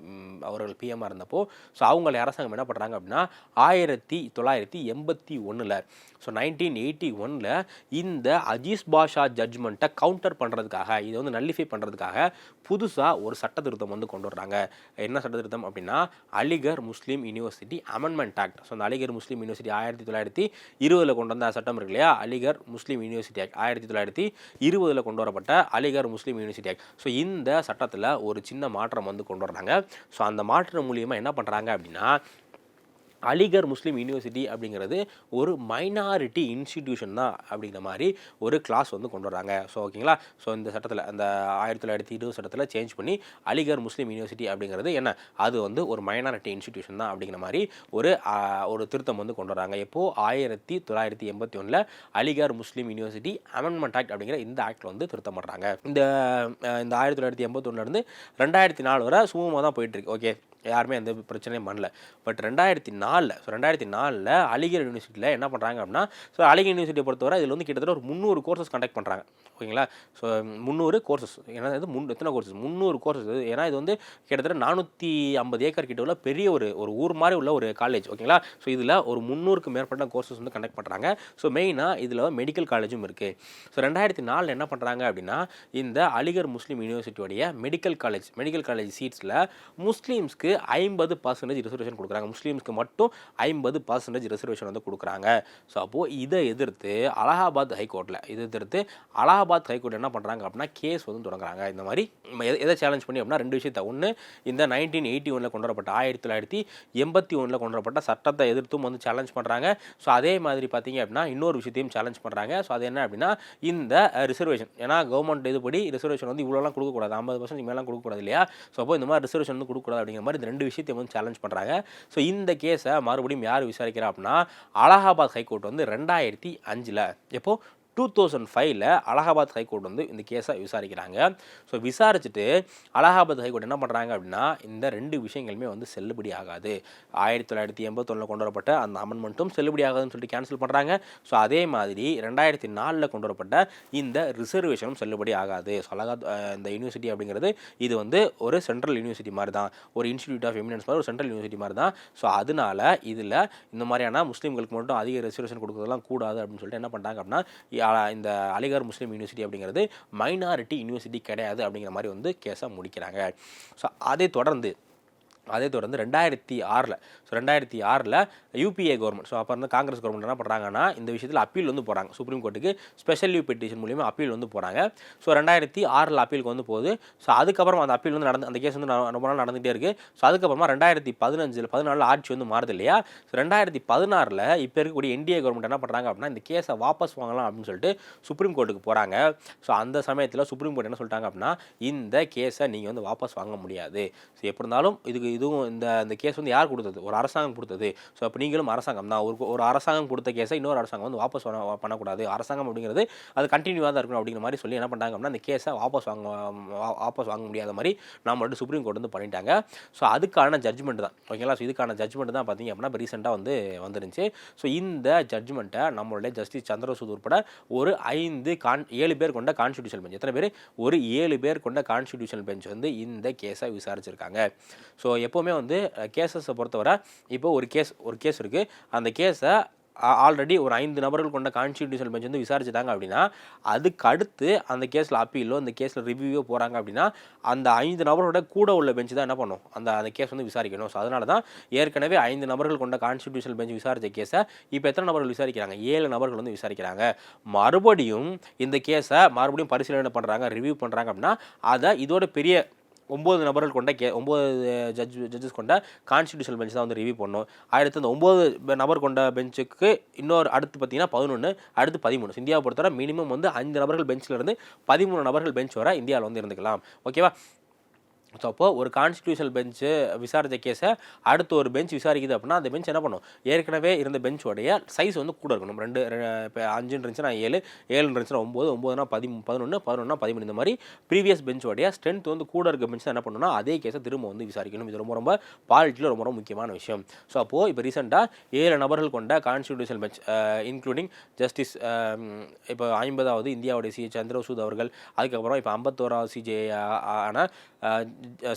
அவர்கள் பிஎம்மாக இருந்தப்போ ஸோ அவங்கள அரசாங்கம் என்ன பண்ணுறாங்க அப்படின்னா ஆயிரத்தி தொள்ளாயிரத்தி எண்பத்தி ஒன்றில் ஸோ நைன்டீன் எயிட்டி ஒனில் இந்த அஜீஸ் பாஷா ஜட்ஜ்மெண்ட்டை கவுண்டர் பண்ணுற பண்ணுறதுக்காக இதை வந்து நல்லிஃபை பண்ணுறதுக்காக புதுசாக ஒரு சட்ட திருத்தம் வந்து கொண்டு வர்றாங்க. என்ன சட்ட திருத்தம் அப்படின்னா Aligarh Muslim University amendment act. So அந்த அலிகர் முஸ்லீம் யூனிவர்சிட்டி ஆயிரத்தி தொள்ளாயிரத்தி இருபதில் கொண்டு வந்த சட்டம் இருக்கு இல்லையா? Aligarh Muslim University act. ஆயிரத்தி தொள்ளாயிரத்தி இருபதில் கொண்டு வரப்பட்ட Aligarh Muslim University act. So இந்த சட்டத்தில் ஒரு சின்ன மாற்றம் வந்து கொண்டு வர்றாங்க. ஸோ அந்த மாற்றம் மூலியமாக என்ன பண்ணுறாங்க அப்படின்னா அலிகர் முஸ்லீம் யூனிவர்சிட்டி அப்படிங்கிறது ஒரு மைனாரிட்டி இன்ஸ்டிடியூஷன் தான் அப்படிங்கிற மாதிரி ஒரு கிளாஸ் வந்து கொண்டு வராங்க ஸோ ஓகேங்களா ஸோ இந்த சட்டத்தில் அந்த ஆயிரத்தி தொள்ளாயிரத்தி இருபது சட்டத்தில் சேஞ்ச் பண்ணி அலிகர் முஸ்லீம் யூனிவர்சிட்டி அப்படிங்கிறது என்ன? அது வந்து ஒரு மைனாரிட்டி இன்ஸ்டிடியூஷன் தான் அப்படிங்கிற மாதிரி ஒரு ஒரு திருத்தம் வந்து கொண்டு வராங்க எப்போது ஆயிரத்தி தொள்ளாயிரத்தி எண்பத்தி ஒன்றில் Aligarh Muslim University amendment act அப்படிங்கிற இந்த ஆக்டில் வந்து திருத்தம் பண்ணுறாங்க இந்த இந்த ஆயிரத்தி தொள்ளாயிரத்தி எண்பத்தொன்னுலேருந்து ரெண்டாயிரத்தி நாலு வரை சுமூகமாக தான் போயிட்டுருக்கு ஓகே யாருமே எந்த பிரச்சனையும் பண்ணல. பட் ரெண்டாயிரத்தி நாலில் ஸோ ரெண்டாயிரத்தி நாலில் அலிகர் யூனிவர்சிட்டியில் என்ன பண்ணுறாங்க அப்படின்னா ஸோ அலிகர் யூனிவர்சிட்டியை பொறுத்தவரை இதில் வந்து கிட்டத்தட்ட ஒரு முந்நூறு கோர்சஸ் கண்டக்ட் பண்ணுறாங்க ஓகேங்களா? ஸோ முந்நூறு கோர்சஸ் ஏன்னா இது முன் எத்தனை கோர்சஸ் முந்நூறு கோர்சஸ் ஏன்னா இது வந்து கிட்டத்தட்ட நானூற்றி ஐம்பது ஏக்கர் கிட்ட உள்ள பெரிய ஒரு ஒரு ஊர் மாதிரி உள்ள ஒரு காலேஜ் ஓகேங்களா? ஸோ இதில் ஒரு முந்நூறுக்கு மேற்பட்ட கோர்சஸ் வந்து கண்டக்ட் பண்ணுறாங்க ஸோ மெயினாக இதில் மெடிக்கல் காலேஜும் இருக்குது ஸோ ரெண்டாயிரத்தி நாலில் என்ன பண்ணுறாங்க அப்படின்னா இந்த அலிகர் முஸ்லீம் யூனிவர்சிட்டியோடைய மெடிக்கல் காலேஜ் மெடிக்கல் காலேஜ் சீட்ஸில் முஸ்லீம்ஸ்க்கு ஐம்பது பர்சன்டேஜ் ரிசர்வேஷன் கொடுக்குறாங்க. முஸ்லீம்ஸ்க்கு மட்டும் ஐம்பது பர்சன்டேஜ் ரிசர்வேஷன் வந்து கொடுக்குறாங்க. ஸோ அப்போது இதை எதிர்த்து அலகாபாத் ஹைகோர்ட்டில் இதை எதிர்த்து அலகாபாத் ஹைகோர்ட் என்ன பண்ணுறாங்க அப்படின்னா கேஸ் வந்து தொடங்குறாங்க. இந்த மாதிரி எதை- சேலஞ்ச் பண்ணி அப்படின்னா ரெண்டு விஷயத்த. ஒன்று இந்த நைன்டீன் எயிட்டி ஒனில் கொண்டு வரப்பட்ட ஆயிரத்தி தொள்ளாயிரத்தி எண்பத்தி ஒன்றில் கொண்டு வரப்பட்ட சட்டத்தை எதிர்த்தும் வந்து சேலஞ்ச் பண்ணுறாங்க ஸோ அதே மாதிரி பார்த்தீங்க அப்படின்னா இன்னொரு விஷயத்தையும் சேலஞ்ச் பண்ணுறாங்க ஸோ அது என்ன அப்படின்னா இந்த ரிசர்வேஷன் ஏன்னா கவர்மெண்ட் இதுபடி ரிசர்வேஷன் வந்து இவ்வளோலாம் கொடுக்கக்கூடாது. ஐம்பது பர்சன்ட் மேலாம் கொடுக்கக்கூடாது இல்லையா? ஸோ அப்போ இந்த மாதிரி ரிசர்வேஷன் வந்து கொடுக்கக்கூடாது அப்படிங்கிற மாதிரி இந்த ரெண்டு விஷயத்தையும் வந்து சேலஞ்ச் பண்ணுறாங்க ஸோ இந்த கேஸை மறுபடியும் யார் விசாரிக்கிறா அப்படின்னா அலகாபாத் ஹைகோர்ட் வந்து ரெண்டாயிரத்தி அஞ்சில். எப்போது டூ தௌசண்ட் ஃபைவ்ல அலகாபாத் ஹைகோர்ட் வந்து இந்த கேஸை விசாரிக்கிறாங்க. ஸோ விசாரிச்சுட்டு அலகாபாத் ஹைகோர்ட் என்ன பண்ணுறாங்க அப்படின்னா இந்த ரெண்டு விஷயங்களுமே வந்து செல்லுபடி ஆகாது. ஆயிரத்தி தொள்ளாயிரத்தி எண்பத்தொன்னில் கொண்டு வரப்பட்ட அந்த அமெண்ட்மெண்ட்டும் செல்லுபடி ஆகாதுன்னு சொல்லிட்டு கேன்சல் பண்ணுறாங்க ஸோ அதே மாதிரி ரெண்டாயிரத்தி நாலில் கொண்டு வரப்பட்ட இந்த ரிசர்வேஷனும் செல்லுபடி ஆகாது. ஸோ அலகாத் இந்த யூனிவர்சிட்டி அப்படிங்கிறது இது வந்து ஒரு சென்ட்ரல் யூனிவர்சிட்டி மாதிரி தான் ஒரு இன்ஸ்டிடியூட் ஆஃப் எமினன்ஸ் மாதிரி ஒரு சென்ட்ரல் யூனிவர்சிட்டி மாதிரி தான் ஸோ அதனால இதில் இந்த மாதிரியான முஸ்லீம்களுக்கு மட்டும் அதிக ரிசர்வேஷன் கொடுக்குறதெல்லாம் கூடாது அப்படின்னு சொல்லிட்டு என்ன பண்ணுறாங்க அப்படின்னா இந்த அலிகர் முஸ்லீம் யூனிவர்சிட்டி அப்படிங்கிறது மைனாரிட்டி யூனிவர்சிட்டி கிடையாது அப்படிங்கிற மாதிரி வந்து கேஸை முடிக்கிறாங்க. ஸோ அதை தொடர்ந்து அதே தொடர்ந்து ரெண்டாயிரத்தி ஆறில். ஸோ ரெண்டாயிரத்தி ஆறில் யூபிஏ கவர்மெண்ட் ஸோ அப்போ வந்து காங்கிரஸ் கவர்மெண்ட் என்ன பண்ணுறாங்கன்னா இந்த விஷயத்தில் அப்பீல் வந்து போகிறாங்க சுப்ரீம் கோர்ட்டுக்கு ஸ்பெஷல் லீவ் பெட்டிஷன் மூலியமாக அப்பீல் வந்து போகிறாங்க ஸோ ரெண்டாயிரத்தி ஆறில் அப்பீலுக்கு வந்து போகுது. ஸோ அதுக்கப்புறம் அந்த அப்பீல் வந்து நடந்து அந்த கேஸ் வந்து ரொம்ப நாள் நடந்துகிட்டே இருக்குது ஸோ அதுக்கப்புறமா ரெண்டாயிரத்தி பதினஞ்சில் பதினாலில் ஆட்சி வந்து மாறுது இல்லையா? ஸோ ரெண்டாயிரத்தி பதினாறில் இப்போ இருக்கக்கூடிய என்டிஏ கவர்மெண்ட் என்ன பண்ணுறாங்க அப்படின்னா இந்த கேஸை வாபஸ் வாங்கலாம் அப்படின்னு சொல்லிட்டு சுப்ரீம் கோர்ட்டுக்கு போகிறாங்க ஸோ அந்த சமயத்தில் சுப்ரீம் கோர்ட் என்ன சொல்லிட்டாங்க அப்படின்னா இந்த கேஸை நீங்கள் வந்து வாபஸ் வாங்க முடியாது. ஸோ எப்படி இருந்தாலும் இதுக்கு இதுவும் இந்த இந்த கேஸ் வந்து யார் கொடுத்தது? ஒரு அரசாங்கம் கொடுத்தது. ஸோ அப்போ நீங்களும் அரசாங்கம். தான் ஒரு ஒரு அரசாங்கம் கொடுத்த கேஸை இன்னொரு அரசாங்கம் வந்து வாபஸ் பண்ணக்கூடாது. அரசாங்கம் அப்படிங்கிறது அது கண்டினியூவாக தான் இருக்கணும் அப்படிங்கிற மாதிரி சொல்லி என்ன பண்ணுறாங்க அப்படின்னா அந்த கேஸை வாபஸ் வாங்க வா- வாபஸ் வாங்க முடியாத மாதிரி நம்ம மட்டும் சுப்ரீம் கோர்ட் வந்து பண்ணிட்டாங்க. ஸோ அதுக்கான ஜட்ஜ்மெண்ட் தான். ஓகேங்களா ஸோ இதுக்கான ஜட்ஜ்மெண்ட் தான் பார்த்தீங்க அப்படின்னா இப்போ ரீசெண்டாக வந்து வந்துருந்துச்சு. ஸோ இந்த ஜட்ஜ்மெண்ட்டை நம்மளுடைய ஜஸ்டிஸ் சந்திரசூத் உட்பட ஒரு ஐந்து கான் ஏழு பேர் கொண்ட கான்ஸ்டியூஷன் பெஞ்ச் எத்தனை பேர்? ஒரு ஏழு பேர் கொண்ட கான்ஸ்டியூஷன் பெஞ்ச் வந்து இந்த கேஸை விசாரிச்சிருக்காங்க. ஸோ எப்போவுமே வந்து கேசஸை பொறுத்தவரை இப்போ ஒரு கேஸ் ஒரு கேஸ் இருக்குது அந்த கேஸை ஆல்ரெடி ஒரு ஐந்து நபர்கள் கொண்ட கான்ஸ்டியூஷன் பெஞ்ச் வந்து விசாரிச்சுட்டாங்க அப்படின்னா அதுக்கு அடுத்து அந்த கேஸில் அப்பீலோ இந்த கேஸில் ரிவ்யூவோ போகிறாங்க அப்படின்னா அந்த ஐந்து நபரோட கூட உள்ள பெஞ்சு தான் என்ன பண்ணும்? அந்த அந்த கேஸ் வந்து விசாரிக்கணும். ஸோ அதனால தான் ஏற்கனவே ஐந்து நபர்கள் கொண்ட கான்ஸ்டியூஷன் பெஞ்ச் விசாரித்த கேஸை இப்போ எத்தனை நபர்கள் விசாரிக்கிறாங்க? ஏழு நபர்கள் வந்து விசாரிக்கிறாங்க. மறுபடியும் இந்த கேஸை மறுபடியும் பரிசீலனை பண்ணுறாங்க ரிவ்யூ பண்ணுறாங்க அப்படின்னா அதை இதோட பெரிய ஒம்பது நபர்கள் கொண்ட கே ஒம்பது ஜட்ஜ் ஜட்ஜஸ் கொண்ட கான்ஸ்டியூஷனல் பெஞ்ச் தான் வந்து ரிவ்யூ பண்ணோம் அடுத்து அந்த ஒம்பது நபர் கொண்ட பெஞ்சுக்கு இன்னொரு அடுத்து பார்த்தீங்கன்னா பதினொன்று அடுத்து பதிமூணு. இந்தியாவை பொறுத்தவரை மினிமம் வந்து அஞ்சு நபர்கள் பெஞ்சில் இருந்து பதிமூணு நபர்கள் பெஞ்ச் வரை இந்தியாவில் வந்து இருந்துக்கலாம். ஓகேவா ஸோ அப்போது ஒரு கான்ஸ்டியூஷனல் பெஞ்சு விசாரித்த கேஸை அடுத்து ஒரு பெஞ்ச் விசாரிக்குது அப்படின்னா அந்த பெஞ்ச் என்ன பண்ணும்? ஏற்கனவே இருந்த பெஞ்சோடைய சைஸ் வந்து கூட இருக்கணும். ரெண்டு இப்போ அஞ்சுன்னு இருந்துச்சுன்னா ஏழு ஏழுன்னு இருந்துச்சுன்னா ஒம்பது ஒம்பதுனா பதி பதினொன்று பதினொன்னா பதிமூணு இந்த மாதிரி ப்ரீவியஸ் பெஞ்சோடைய ஸ்ட்ரென்த் வந்து கூட இருக்க பெஞ்ச் என்ன பண்ணணும்னா அதே கேஸை திரும்ப வந்து விசாரிக்கணும். இது ரொம்ப ரொம்ப பாலிட்டியில் ரொம்ப ரொம்ப முக்கியமான விஷயம். ஸோ அப்போது இப்போ ரீசெண்டாக ஏழு நபர்கள் கொண்ட கான்ஸ்டியூஷனல் பெஞ்ச் இன்க்ளூடிங் ஜஸ்டிஸ் இப்போ ஐம்பதாவது இந்தியாவுடைய சி. சந்திரசூத் அவர்கள் அதுக்கப்புறம் இப்போ ஐம்பத்தோராவது சிஜே ஆன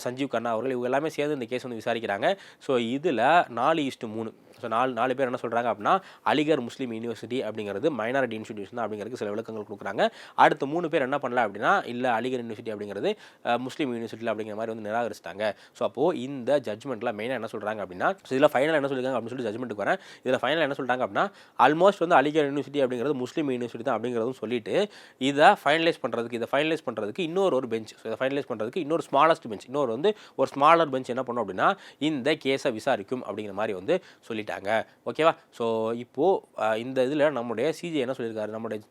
சஞ்சீவ் கண்ணா அவர்கள் இவங்க எல்லாமே சேர்ந்து இந்த கேஸ் வந்து விசாரிக்கிறாங்க. ஸோ இதில் நாலு ஈஸ்ட்டு மூணு. ஸோ நாலு நாலு பேர் என்ன சொல்கிறாங்க அப்படின்னா அலிகர் முஸ்லீம் யூனிவர்சிட்டி அப்படிங்கிறது மைனாரிட்டி இன்ஸ்டிடியூஷன் தான் அப்படிங்கிறதுக்கு சில விளக்கங்கள் கொடுக்குறாங்க. அடுத்து மூணு பேர் என்ன பண்ணல அப்படின்னா இல்லை அலிகர் யூனிவர்சிட்டி அப்படிங்கிறது முஸ்லீம் யூனிவர்சிட்டியில் அப்படிங்கிற மாதிரி வந்து நிராகரிச்சிட்டாங்க. ஸோ அப்போது இந்த ஜட்மெண்ட்டில் மெயினாக என்ன சொல்கிறாங்க அப்படின்னா ஸோ இதில் ஃபைனல் என்ன சொல்லியிருக்காங்க அப்படின்னு சொல்லி ஜட்மெண்ட்டுக்கு வரேன். இதில் ஃபைனல் என்ன சொல்கிறாங்க அப்படின்னா ஆல்மோஸ்ட் வந்து அலிகர் யூனிவர்சிட்டி அப்படிங்கிறது முஸ்லீம் யூனிவர்சிட்டி தான் அப்படிங்கிறதும் சொல்லிட்டு இதை ஃபைனலைஸ் பண்ணுறதுக்கு இதை ஃபைனலைஸ் பண்ணுறதுக்கு இன்னொரு ஒரு பெஞ்ச் ஸோ இதை ஃபைனலைஸ் பண்ணுறதுக்கு இன்னொரு ஸ்மாலஸ்ட் பெஞ்ச் இன்னொரு வந்து ஒரு ஸ்மாலர் பெஞ்ச் என்ன பண்ணும் அப்படின்னா இந்த கேஸை விசாரிக்கும் அப்படிங்கிற மாதிரி வந்து சொல்லிட்டாங்க. ஓகேவா ஸோ இப்போது இந்த இதில் நம்முடைய சிஜி என்ன சொல்லியிருக்காரு? நம்முடைய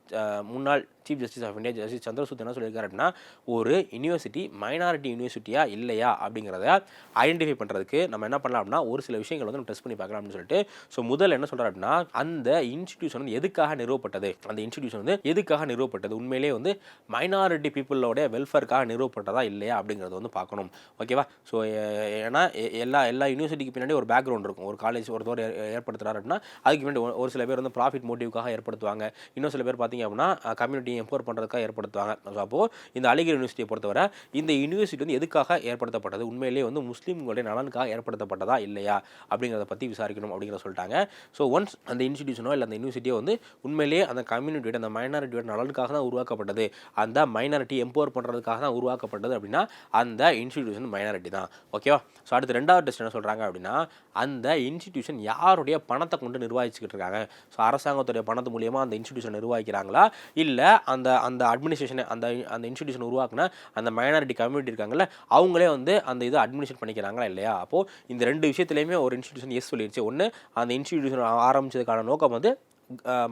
முன்னாள் chief justice of India justice Chandrachud என்ன சொல்லியிருக்காரு அப்படின்னா ஒரு யூனிவர்சிட்டி மைனாரிட்டி யூனிவர்சிட்டியா இல்லையா அப்படிங்கிறத ஐடென்டிஃபை பண்ணுறதுக்கு நம்ம என்ன பண்ணலாம் அப்படின்னா ஒரு சில விஷயங்கள் வந்து நம்ம டெஸ்ட் பண்ணி பார்க்கலாம் அப்படின்னு சொல்லிட்டு ஸோ முதல்ல என்ன சொல்கிறாரு அப்படின்னா அந்த இன்ஸ்டிடியூஷன் வந்து எதுக்காக நிறுவப்பட்டது? அந்த இன்ஸ்டிடியூஷன் வந்து எதுக்காக நிறுவப்பட்டது? உண்மையிலேயே வந்து மைனாரிட்டி பீப்புளோட வெல்ஃபேருக்காக நிறுவப்பட்டதா இல்லையா அப்படிங்கிறத வந்து பார்க்கணும். ஓகேவா ஸோ ஏன்னா எ- எல்லா எல்லா யூனிவர்சிட்டிக்கு பின்னாடி ஒரு பேக்ரவுண்ட் இருக்கும். ஒரு காலேஜ் ஒருத்தர் ஏ- ஏற்படுத்துறாரு அப்படின்னா அதுக்கு பின்னாடி ஒரு- ஒரு சில பேர் வந்து ப்ராஃபிட் மோட்டிவ்க்காக ஏற்படுத்துவாங்க. இன்னும் சில பேர் பார்த்தீங்க அப்படின்னா கம்யூனிட்டி எம்போர் பண்ணுறதுக்காக ஏற்படுத்துவாங்க. ஸோ அப்போது இந்த அலிகர் யூனிவர்சிட்டியை பொறுத்தவரை இந்த யூனிவர்சிட்டி வந்து எதுக்காக ஏற்படுத்தப்பட்டது? உண்மையிலேயே வந்து முஸ்லீம்களுடைய நலனுக்காக ஏற்படுத்தப்பட்டதா இல்லையா? அப்படிங்கிறத பற்றி விசாரிக்கணும் அப்படிங்கிற சொல்லிட்டாங்க. ஸோ ஒன்ஸ் அந்த இன்ஸ்டிடியூஷனோ இல்லை அந்த யூனிவர்சிட்டியோ வந்து உண்மையிலேயே அந்த கம்யூனிட்டியோட அந்த மைனாரிட்டியோட நலனுக்காக தான் உருவாக்கப்பட்டது. அந்த மைனாரிட்டி எம்போர் பண்ணுறதுக்காக தான் உருவாக்கப்பட்டது அப்படின்னா அந்த இன்ஸ்டிடியூஷன் மைனாரிட்டி தான். ஓகேவா ஸோ அடுத்து ரெண்டாவது டெஸ்ட் என்ன சொல்கிறாங்க அப்படின்னா அந்த இன்ஸ்டிடியூஷன் யாருடைய பணத்தை கொண்டு நிர்வகிச்சுக்கிட்டு இருக்காங்க? ஸோ அரசாங்கத்துடைய பணத்து மூலியமாக அந்த இன்ஸ்டிடியூஷன் நிர்வகிக்கிறாங்களா? இல்லை அந்த அந்த அட்மினிஸ்ட்ரேஷனை அந்த அந்த இன்ஸ்டிடியூஷன் உருவாக்குன அந்த மைனாரிட்டி கம்யூனிட்டி இருக்காங்கல்ல அவங்களே வந்து அந்த இதை அட்மினிஸ்ட்ரேட் பண்ணிக்கிறாங்களா இல்லையா? அப்போது இந்த ரெண்டு விஷயத்துலையுமே ஒரு இன்ஸ்டிடியூஷன் எஸ் சொல்லிடுச்சு ஒன்று அந்த இன்ஸ்டிடியூஷன் ஆரம்பிச்சதுக்கான நோக்கம் வந்து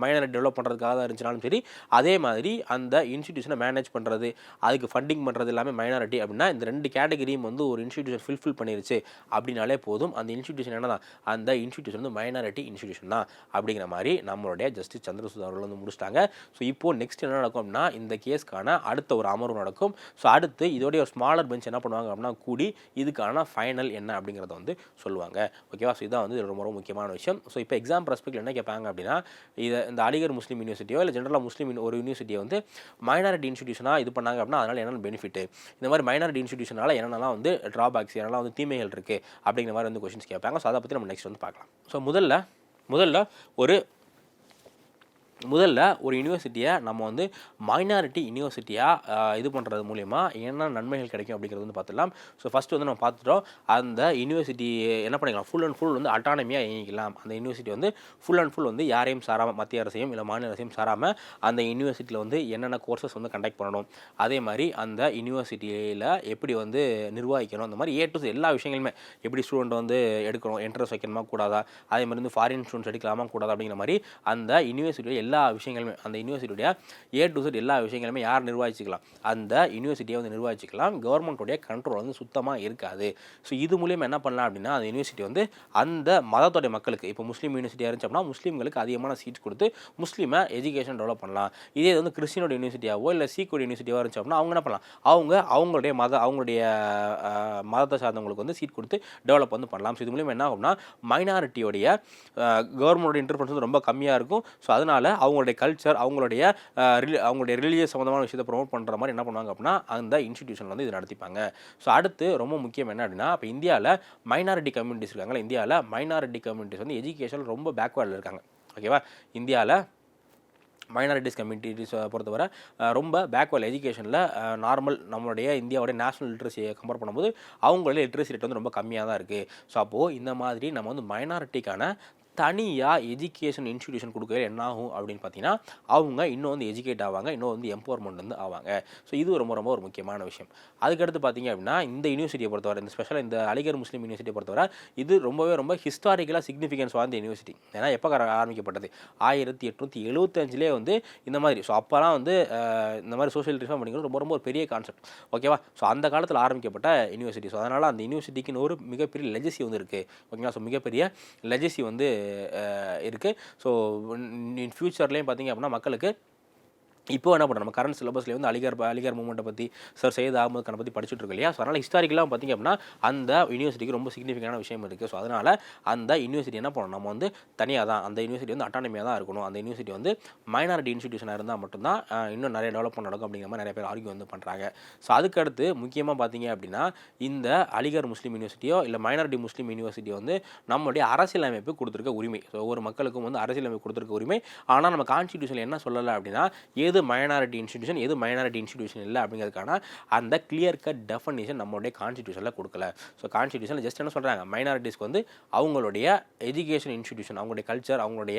மைனரை டெவலப் பண்ணுறதுக்காக தான் இருந்துச்சுனாலும் சரி அதே மாதிரி அந்த இன்ஸ்டிடியூஷனை மேனேஜ் பண்ணுறது அதுக்கு ஃபண்டிங் பண்ணுறது எல்லாமே மைனாரிட்டி அப்படின்னா இந்த ரெண்டு கேட்டகரியும் வந்து ஒரு இன்ஸ்டிடியூஷன் ஃபில்ஃபில் பண்ணிருச்சு அப்படின்னாலே போதும். அந்த இன்ஸ்டிடியூஷன் என்ன தான் அந்த இன்ஸ்டிடியூஷன் வந்து மைனாரிட்டி இன்ஸ்டிடியூஷன் தான் அப்படிங்கிற மாதிரி நம்மளுடைய ஜஸ்டிஸ் சந்திரசூட் அவர்கள் வந்து முடிச்சிட்டாங்க. ஸோ இப்போது நெக்ஸ்ட் என்ன நடக்கும் அப்படின்னா இந்த கேஸ்க்கான அடுத்த ஒரு அமர்வு நடக்கும். ஸோ அடுத்து இதோடைய ஒரு ஸ்மாலர் பெஞ்ச் என்ன பண்ணுவாங்க அப்படின்னா கூடி இதுக்கான ஃபைனல் என்ன அப்படிங்கிறத வந்து சொல்லுவாங்க. ஓகேவா ஸோ இதான் வந்து ரொம்ப ரொம்ப முக்கியமான விஷயம். ஸோ இப்போ எக்ஸாம் ப்ரெஸ்பெக்டில் என்ன கேட்பாங்க அப்படின்னா இதை இந்த அலிகர் முஸ்லீம் யூனிவர்சிட்டியோ இல்லை ஜென்ரலாக முஸ்லீம் ஒரு யூனிவர்சிட்டியை வந்து மைனாரிட்டி இன்ஸ்டிடியூஷனாக இது பண்ணாங்க அப்படின்னா அதனால் என்னென்ன பெனிஃபிட் இந்த மாதிரி மைனாரிட்டி இன்ஸ்டிடியூஷனால என்னென்னலாம் வந்து ட்ராபேக்ஸ் என்னெல்லாம் வந்து தீமைகள் இருக்குது அப்படிங்கிற மாதிரி வந்து கொஷின்ஸ் கேட்பாங்க. ஸோ அதை பற்றி நம்ம நெக்ஸ்ட் வந்து பார்க்கலாம். ஸோ முதல்ல முதல்ல ஒரு முதல்ல ஒரு யூனிவர்சிட்டியை நம்ம வந்து மைனாரிட்டி யூனிவர்சிட்டியாக இது பண்ணுறது மூலயமா என்ன நன்மைகள் கிடைக்கும் அப்படிங்கிறது வந்து பார்த்துடலாம். ஸோ ஃபஸ்ட்டு வந்து நம்ம பார்த்துட்டோம் அந்த யூனிவர்சிட்டி என்ன பண்ணிக்கலாம்? ஃபுல் அண்ட் ஃபுல் வந்து அட்டானமியாக இயங்கிக்கலாம். அந்த யூனிவர்சிட்டி வந்து ஃபுல் அண்ட் ஃபுல் வந்து யாரையும் சாராமல் மத்திய அரசையும் இல்லை மாநில அரசையும் சாராமல் அந்த யூனிவர்சிட்டியில் வந்து என்னென்ன கோர்சஸ் வந்து கண்டக்ட் பண்ணணும்? அதே மாதிரி அந்த யூனிவர்சிட்டியில் எப்படி வந்து நிர்வகிக்கணும்? அந்த மாதிரி ஏ டு எல்லா விஷயங்களுமே எப்படி ஸ்டூடெண்ட் வந்து எடுக்கணும்? என்ட்ரன்ஸ் வைக்கணுமா? கூடாதா? அதே மாதிரி வந்து ஃபாரின் ஸ்டூடெண்ட்ஸ் எடுக்கலாமா? கூடாதா? அப்படிங்கிற மாதிரி அந்த யூனிவர்சிட்டியில் எல்லா எல்லா விஷயங்களுமே அந்த யூனிவர்சிட்டியுடைய ஏ டு செட் எல்லா விஷயங்களுமே யார் நிர்வாகிச்சிக்கலாம்? அந்த யூனிவர்சிட்டியை வந்து நிர்வகிச்சிக்கலாம். கவர்மெண்ட்டுடைய கண்ட்ரோல் வந்து சுத்தமாக இருக்காது. ஸோ இது மூலியமாக என்ன பண்ணலாம் அப்படின்னா அந்த யூனிவர்சிட்டி வந்து அந்த மதத்தோடைய மக்களுக்கு இப்போ முஸ்லீம் யூனிவர்சிட்டியாக இருந்துச்சு அப்படின்னா முஸ்லீம்களுக்கு அதிகமான சீட்ஸ் கொடுத்து முஸ்லீமை எஜுகேஷன் டெவலப் பண்ணலாம். இதே இது வந்து கிறிஸ்டினோட யூனிவர்சிட்டியாவோ இல்லை சீக்கோட யூனிவர்சிட்டியாவோ இருந்துச்சு அப்படின்னா அவங்க என்ன பண்ணலாம்? அவங்க அவங்களுடைய மத அவங்களுடைய மதத்தை சார்ந்தவங்களுக்கு வந்து சீட் கொடுத்து டெவலப் வந்து பண்ணலாம். ஸோ இது மூலியமாக என்ன ஆகும்னா மைனாரிட்டியோடைய கவர்மெண்டோட இன்டர்ஃபரன்ஸ் வந்து ரொம்ப கம்மியாக இருக்கும். ஸோ அதனால் அவங்களுடைய கல்ச்சர் அவங்களுடைய அவங்களுடைய ரிலீஜியஸ் சம்மந்தமான விஷயத்தை ப்ரொமோட் பண்ணுற மாதிரி என்ன பண்ணுவாங்க அப்படின்னா அந்த இன்ஸ்டிடியூஷன் வந்து இது நடத்திப்பாங்க. ஸோ அடுத்து ரொம்ப முக்கியம் என்ன அப்படின்னா இப்போ இந்தியாவில் மைனாரிட்டி கம்யூனிட்டிஸ் இருக்காங்களா இந்தியாவில் மைனாரிட்டி கம்யூனிட்டிஸ் வந்து எஜுகேஷன் ரொம்ப பேக்வேர்டில் இருக்காங்க. ஓகேவா இந்தியாவில் மைனாரிட்டிஸ் கம்யூனிட்டிஸ் பொறுத்தவரை ரொம்ப பேக்வேர்ட் எஜுகேஷனில் நார்மல் நம்மளுடைய இந்தியாவுடைய நேஷனல் லிட்ரஸியை கம்பேர் பண்ணும்போது அவங்களுடைய லிட்ரஸி ரேட் வந்து ரொம்ப கம்மியாக தான் இருக்குது ஸோ அப்போது இந்த மாதிரி நம்ம வந்து மைனாரிட்டிக்கான தனியாக எஜுகேஷன் இன்ஸ்டிடியூஷன் கொடுக்கறது என்ன ஆகும் அப்படின்னு பார்த்தீங்கன்னா அவங்க இன்னும் வந்து எஜுகேட் ஆவாங்க இன்னும் வந்து எம்பவர்மெண்ட் வந்து ஆவாங்க. ஸோ இது ரொம்ப ரொம்ப ஒரு முக்கியமான விஷயம். அதுக்கடுத்து பார்த்தீங்க அப்படின்னா இந்த யூனிவர்சிட்டியை பொறுத்தவரை இந்த ஸ்பெஷலாக இந்த அலிகர் முஸ்லீம் யூனிவர்சிட்டியை பொறுத்தவரை இது ரொம்பவே ரொம்ப ஹிஸ்டாரிக்கலாக சிக்னிஃபிகன்ஸ் வாய்ந்த யூனிவர்சிட்டி ஏன்னா எப்போ ஆரம்பிக்கப்பட்டது? ஆயிரத்தி எட்நூற்றி எழுபத்தஞ்சிலே வந்து இந்த மாதிரி. ஸோ அப்போலாம் வந்து இந்த மாதிரி சோஷியல் ரிஃபார்ம் அப்படிங்கிறது ரொம்ப ரொம்ப ஒரு பெரிய கான்செப்ட் ஓகேவா ஸோ அந்த காலத்தில் ஆரம்பிக்கப்பட்ட யூனிவர்சிட்டி ஸோ அதனால் அந்த யூனிவர்சிட்டிக்குன்னு ஒரு மிகப்பெரிய லெஜசி வந்து இருக்குது ஓகேங்களா ஸோ மிகப்பெரிய லெஜசி வந்து இருக்குது ஸோ இன் ஃப்யூச்சர்லேயும் பார்த்தீங்க அப்படின்னா மக்களுக்கு இப்போ என்ன பண்ணுறோம் நம்ம கரண்ட் சிலபஸ்லேயே வந்து அலிகார் அலிகார் மூமெண்ட்டை பற்றி சார் சையத் அகமது கானை பற்றி படிச்சுட்டு இருக்கோம் இல்லையா? ஸோ அதனால் ஹிஸ்டாரிக்கலாக பார்த்திங்க அப்படின்னா அந்த யூனிவர்சிட்டிக்கு ரொம்ப சிக்னிஃபிகான விஷயம் இருக்குது ஸோ அதனால் அந்த யூனிவர்சிட்டி என்ன பண்ணணும்? நம்ம வந்து தனியாக தான் அந்த யூனிவர்சிட்டி வந்து அட்டானமியாக தான் இருக்கணும். அந்த யூனிவர்சிட்டி வந்து மைனாரிட்டி இன்ஸ்டிடியூஷனாக இருந்தால் மட்டும்தான் இன்னும் நிறைய டெவலப்மெண்ட் நடக்கும் அப்படிங்கிற மாதிரி நிறைய பேர் ஆர்கியூ வந்து பண்ணுறாங்க ஸோ அதுக்கடுத்து முக்கியமாக பார்த்தீங்க அப்படின்னா இந்த அலிகார் முஸ்லீம் யூனிவர்சிட்டியோ இல்லை மைனாரிட்டி முஸ்லீம் யூனிவர்சிட்டியோ வந்து நம்மளுடைய அரசியலமைப்பு கொடுத்துருக்க உரிமை. ஸோ ஒவ்வொரு மக்களுக்கும் வந்து அரசியலமைப்பு கொடுத்துருக்க உரிமை. ஆனால் நம்ம கான்ஸ்டியூஷன் என்ன சொல்லலை அப்படின்னா எது மைனாரிட்டி இன்ஸ்டிடியூஷன் எது மைனாரிட்டி இன்ஸ்டிடியூஷன் இல்லை அப்படிங்கிறதுக்கான அந்த கிளியர் கட் டெஃபனிஷன் நம்மளுடைய கான்ஸ்டியூஷனில் கொடுக்கல. ஸோ கான்ஸ்டியூஷனில் ஜஸ்ட் என்ன சொல்கிறாங்க மைனாரிட்டிஸ்க்கு வந்து அவங்களுடைய எஜுகேஷன் இன்ஸ்டிடியூஷன் அவங்களுடைய கல்ச்சர் அவங்களுடைய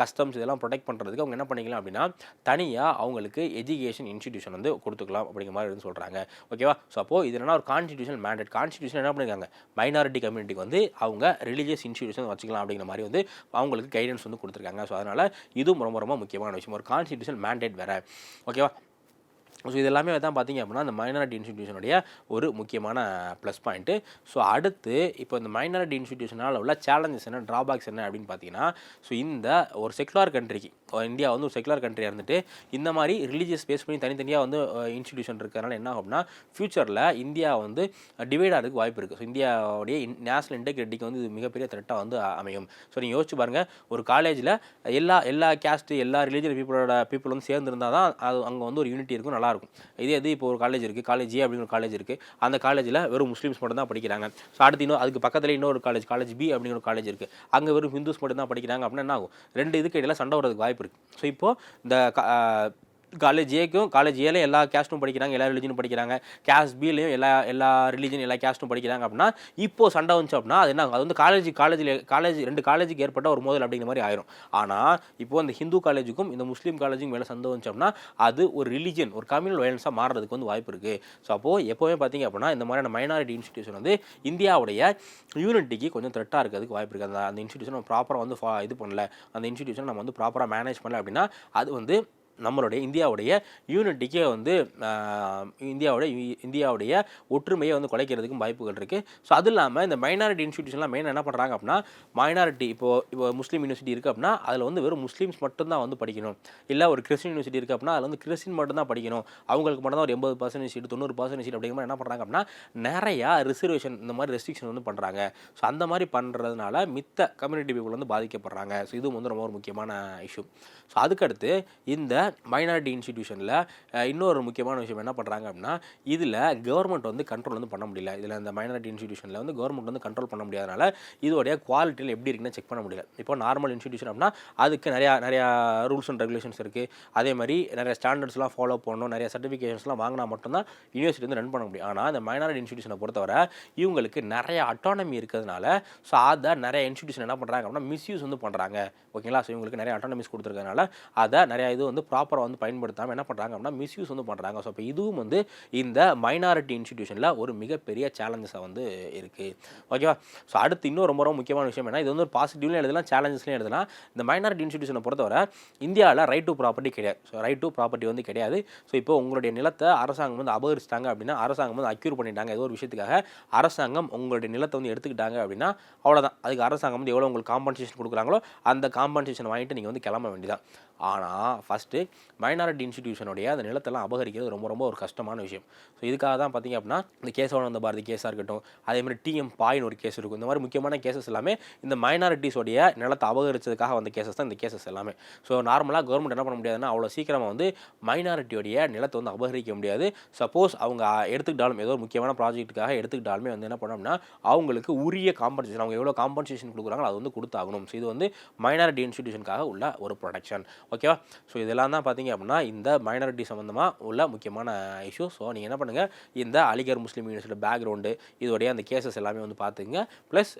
கஸ்டம்ஸ் இதெல்லாம் ப்ரொடெக்ட் பண்ணுறதுக்கு அவங்க என்ன பண்ணிக்கலாம் அப்படின்னா தனியாக அவங்களுக்கு எஜுகேஷன் இன்ஸ்டிடியூஷன் வந்து கொடுத்துக்கலாம் அப்படிங்கிற மாதிரி வந்து சொல்கிறாங்க ஓகேவா ஸோ அப்போது இது என்ன ஒரு கான்ஸ்டியூஷன் மேண்டேட் கான்ஸ்டியூஷன் என்ன பண்ணியிருக்காங்க மைனாரிட்டி கம்யூனிட்டிக்கு வந்து அவங்க ரிலீஜியஸ் இன்ஸ்டிடியூஷன் வச்சுக்கலாம் அப்படிங்கிற மாதிரி வந்து அவங்களுக்கு கைடன்ஸ் வந்து கொடுத்துருக்காங்க. ஸோ அதனால் இதுவும் ரொம்ப ரொம்ப முக்கியமான விஷயம். ஒரு கான்ஸ்டியூஷன் மேண்டேட் வேறு ஓகேவா ஸோ இது எல்லாமே தான் பார்த்தீங்க அப்படின்னா அந்த மைனாரிட்டி இன்ஸ்டிடியூஷனுடைய ஒரு முக்கியமான ப்ளஸ் பாயிண்ட்டு ஸோ அடுத்து இப்போ இந்த மைனாரிட்டி இன்ஸ்டிடியூஷனால் உள்ள சேலஞ்சஸ் என்ன ட்ராபேக்ஸ் என்ன அப்படின்னு பார்த்தீங்கன்னா ஸோ இந்த ஒரு செக்குலார் கண்ட்ரிக்கு இந்தியா வந்து ஒரு செகுலர் கண்ட்ரியாக இருந்துட்டு இந்த மாதிரி ரிலீஜியஸ் பேஸ் பண்ணி தனித்தனியாக வந்து இன்ஸ்டிடியூஷன் இருக்கிறனால என்ன ஆகும்னா அப்படின்னா ஃப்யூச்சரில் இந்தியா வந்து டிவைட் ஆகிறதுக்கு வாய்ப்பு இருக்குது ஸோ இந்தியாவுடைய நேஷனல் இன்டெகிரிட்டிக்கு வந்து இது மிகப்பெரிய த்ரெட்டாக வந்து அமையும். ஸோ நீங்கள் யோசிச்சு பாருங்கள் ஒரு காலேஜில் எல்லா எல்லா கேஸ்ட்டு எல்லா ரிலீஜியஸ் பீப்புளோட பீப்புள் வந்து சேர்ந்து இருந்தால் தான் அது அங்கே வந்து ஒரு யூனிட்டி இருக்கும் நல்லாயிருக்கும் இதே இது இப்போ ஒரு காலேஜ் இருக்குது காலேஜ் ஏ அப்படின்னு ஒரு காலேஜ் இருக்குது அந்த காலேஜில் வெறும் முஸ்லீம்ஸ் மட்டும் தான் படிக்கிறாங்க. ஸோ அடுத்து இன்னும் அதுக்கு பக்கத்தில் இன்னொரு காலேஜ் காலேஜ் பி அப்படிங்கிற ஒரு காலேஜ் இருக்குது அங்கே வெறும் ஹிந்துஸ் மட்டும் தான் படிக்கிறாங்க. அப்படின்னா என்ன ஆகும்? ரெண்டு இதுக்கு இடையில சண்டை வரதுக்கு வாய்ப்பு வாய்ப்பு இருக்குது ஸோ இப்போது இந்த காலேஜ் ஏக்கும் காலேஜ் ஏல எல்லா கேஸ்ட்டும் படிக்கிறாங்க எல்லா ரிலிஜனும் படிக்கிறாங்க. கேஸ்ட் பிலையும் எல்லா எல்லா ரிலிஜன் எல்லா கேஸ்ட்டும் படிக்கிறாங்க அப்படின்னா இப்போ சண்டை வந்துச்சு அப்படின்னா அது என்ன அது வந்து காலேஜ் காலேஜில் காலேஜ் ரெண்டு காலேஜுக்கு ஏற்பட்ட ஒரு மோதல் அப்படிங்கிற மாதிரி ஆயிரும். ஆனால் இப்போ இந்த ஹிந்து காலேஜுக்கும் இந்த முஸ்லீம் காலேஜுக்கும் மேலே சண்டை வந்துச்சு அப்படின்னா அது ஒரு ரிலிஜன் ஒரு கம்யூனல் வயலன்ஸாக மாறுறதுக்கு வந்து வாய்ப்பு இருக்குது ஸோ அப்போது எப்போவுமே பார்த்தீங்க அப்படின்னா இந்த மாதிரியான மைனாரிட்டி இன்ஸ்டிடியூஷன் வந்து இந்தியாவுடைய யூனிட்டிக்கு கொஞ்சம் த்ரெட்டாக இருக்கிறதுக்கு வாய்ப்பு இருக்குது அந்த அந்த இன்ஸ்டிடியூஷன் ப்ராப்பராக வந்து இது பண்ணல. அந்த இன்ஸ்டிடியூஷன் நம்ம வந்து ப்ராப்பராக மேனேஜ் பண்ணல அப்படின்னா அது வந்து நம்மளுடைய இந்தியாவுடைய யூனிட்டிக்கே வந்து இந்தியாவுடைய இந்தியாவுடைய ஒற்றுமையை வந்து குலைக்கிறதுக்கும் வாய்ப்புகள் இருக்குது ஸோ அது இல்லாமல் இந்த மைனாரிட்டி இன்ஸ்டியூஷன்லாம் மெயின் என்ன பண்ணுறாங்க அப்படின்னா மைனாரிட்டி இப்போது இப்போ முஸ்லீம் யூனிவர்சிட்டி இருக்குது அப்படின்னா அதில் வந்து வெறும் முஸ்லீம்ஸ் மட்டும்தான் வந்து படிக்கணும். இல்லை ஒரு கிறிஸ்டின் யூனிவர்சிட்டி இருக்குது அப்படின்னா அதில் வந்து கிறிஸ்டின் மட்டும்தான் படிக்கணும். அவங்களுக்கு மட்டும் தான் ஒரு எண்பது பர்சன்டேஜ் சீட் தொண்ணூறு பர்சன்டேஜ் சீட் அப்படிங்கிற மாதிரி என்ன பண்ணுறாங்க அப்படின்னா நிறையா ரிசர்வேஷன் இந்த மாதிரி ரெஸ்ட்ரிக்ஷன் வந்து பண்ணுறாங்க ஸோ அந்த மாதிரி பண்ணுறதுனால மித்த கம்யூனிட்டி பீப்புள் வந்து பாதிக்கப்படுறாங்க. ஸோ இதுவும் வந்து ரொம்ப ஒரு முக்கியமான இஷ்யூ ஸோ அதுக்கடுத்து இந்த மைனாரிட்டி இன்ஸ்டிடியூஷனில் இன்னொரு முக்கியமான விஷயம் என்ன பண்ணுறாங்க அப்படின்னா இதில் கவர்மெண்ட் வந்து கண்ட்ரோல் வந்து பண்ண முடியல. இதில் அந்த மைனாரிட்டி இன்ஸ்டிடியூஷனில் வந்து கவர்மெண்ட் வந்து கண்ட்ரோல் பண்ண முடியாதனால இதோடைய குவாலிட்டியில் எப்படி இருக்குன்னு செக் பண்ண முடியல. இப்போ நார்மல் இன்ஸ்டிடியூஷன் அப்படின்னா அதுக்கு நிறையா நிறையா ரூல்ஸ் அண்ட் ரெகுலேஷன்ஸ் இருக்குது அதே மாதிரி நிறைய ஸ்டாண்டர்ட்ஸ்லாம் ஃபாலோ பண்ணணும். நிறைய சர்டிஃபிகேஷன்ஸ்லாம் வாங்கினா மட்டும்தான் யூனிவர்சிட்டி வந்து ரன் பண்ண முடியும். ஆனால் அந்த மைனாரிட்டி இன்ஸ்டிடியூஷனை பொறுத்தவரை இவங்களுக்கு நிறைய அட்டானமி இருக்கிறதுனால ஸோ அதை நிறைய இன்ஸ்டிடியூஷன் என்ன பண்ணுறாங்க அப்படின்னா மிஸ்யூஸ் வந்து பண்ணுறாங்க ஓகேங்களா ஸோ இவங்களுக்கு நிறைய அட்டானமிஸ் கொடுத்துருக்கனால அதை நிறைய இது வந்து ப்ராப்பராக வந்து பயன்படுத்தாமல் என்ன பண்ணுறாங்க அப்படின்னா மிஸ்யூஸ் வந்து பண்ணுறாங்க ஸோ இப்போ இதுவும் வந்து இந்த மைனாரிட்டி இன்ஸ்டிடியூஷனில் ஒரு மிகப்பெரிய சேலஞ்சஸாக வந்து இருக்குது ஓகேவா ஸோ அடுத்து இன்னும் ரொம்ப ரொம்ப முக்கியமான விஷயம் என்ன இது வந்து ஒரு பாசிட்டிவ்லையும் எழுதலாம் சேலஞ்சஸ்லையும் எழுதலாம். இந்த மைனாரிட்டி இன்ஸ்டிடியூஷனை பொறுத்தவரை இந்தியாவில் ரைட் டு ப்ராப்பர்ட்டி கிடையாது. ஸோ ரைட் டு ப்ராப்பர்ட்டி வந்து கிடையாது. ஸோ இப்போ உங்களுடைய நிலத்தை அரசாங்கம் வந்து அபகரிச்சிட்டாங்க அப்படின்னா அரசாங்கம் வந்து அக்யூர் பண்ணிட்டாங்க. ஏதோ ஒரு விஷயத்துக்காக அரசாங்கம் உங்களுடைய நிலத்தை வந்து எடுத்துக்கிட்டாங்க அப்படின்னா அவ்வளோதான் அதுக்கு அரசாங்கம் வந்து எவ்வளோ உங்களுக்கு காம்பன்சேஷன் கொடுக்குறாங்களோ அந்த காம்பன்சேஷன் வாங்கிட்டு நீங்கள் வந்து கிளம்ப வேண்டியதான் ஆனால் ஃபஸ்ட்டு மைனாரிட்டி இன்ஸ்டிடியூஷனுடைய அந்த நிலத்தெல்லாம் அபகரிக்கிறது ரொம்ப ரொம்ப ஒரு கஷ்டமான விஷயம். ஸோ இதுக்காக தான் பார்த்தீங்க அப்படின்னா இந்த கேசவானந்த பாரதி கேஸாக இருக்கட்டும் அதேமாதிரி டிஎம் பாயின்னு ஒரு கேஸ் இருக்கும். இந்த மாதிரி முக்கியமான கேசஸ் எல்லாமே இந்த மைனாரிட்டிஸோடைய நிலத்தை அபகரிச்சதுக்காக வந்த கேசஸ் தான் இந்த கேசஸ் எல்லாமே. ஸோ நார்மலாக கவர்மெண்ட் என்ன பண்ண முடியாதுன்னா அவ்வளோ சீக்கிரமாக வந்து மைனாரிட்டியோடைய நிலத்தை வந்து அபகரிக்க முடியாது. சப்போஸ் அவங்க எடுத்துக்கிட்டாலும் ஏதோ ஒரு முக்கியமான ப்ராஜெக்ட்டுக்காக எடுத்துக்கிட்டாலுமே வந்து என்ன பண்ணோம்னா அவங்களுக்கு உரிய காம்பன்சேஷன் அவங்க எவ்வளோ காம்பன்சேஷன் கொடுக்குறாங்களோ அது வந்து கொடுத்தாகணும். ஸோ இது வந்து மைனாரிட்டி இன்ஸ்டிடியூஷனுக்காக உள்ள ஒரு ப்ரொடக்ஷன் ஓகேவா ஸோ இதெல்லாம் தான் பார்த்தீங்க அப்படின்னா இந்த மைனாரிட்டி சம்மந்தமாக உள்ள முக்கியமான இஷ்யூ ஸோ நீங்கள் என்ன பண்ணுங்கள் இந்த அலிகர் முஸ்லீம் யூனிவர்சிட்டி பேக்ரவுண்டு இதோடைய அந்த கேசஸ் எல்லாமே வந்து பார்த்துங்க ப்ளஸ்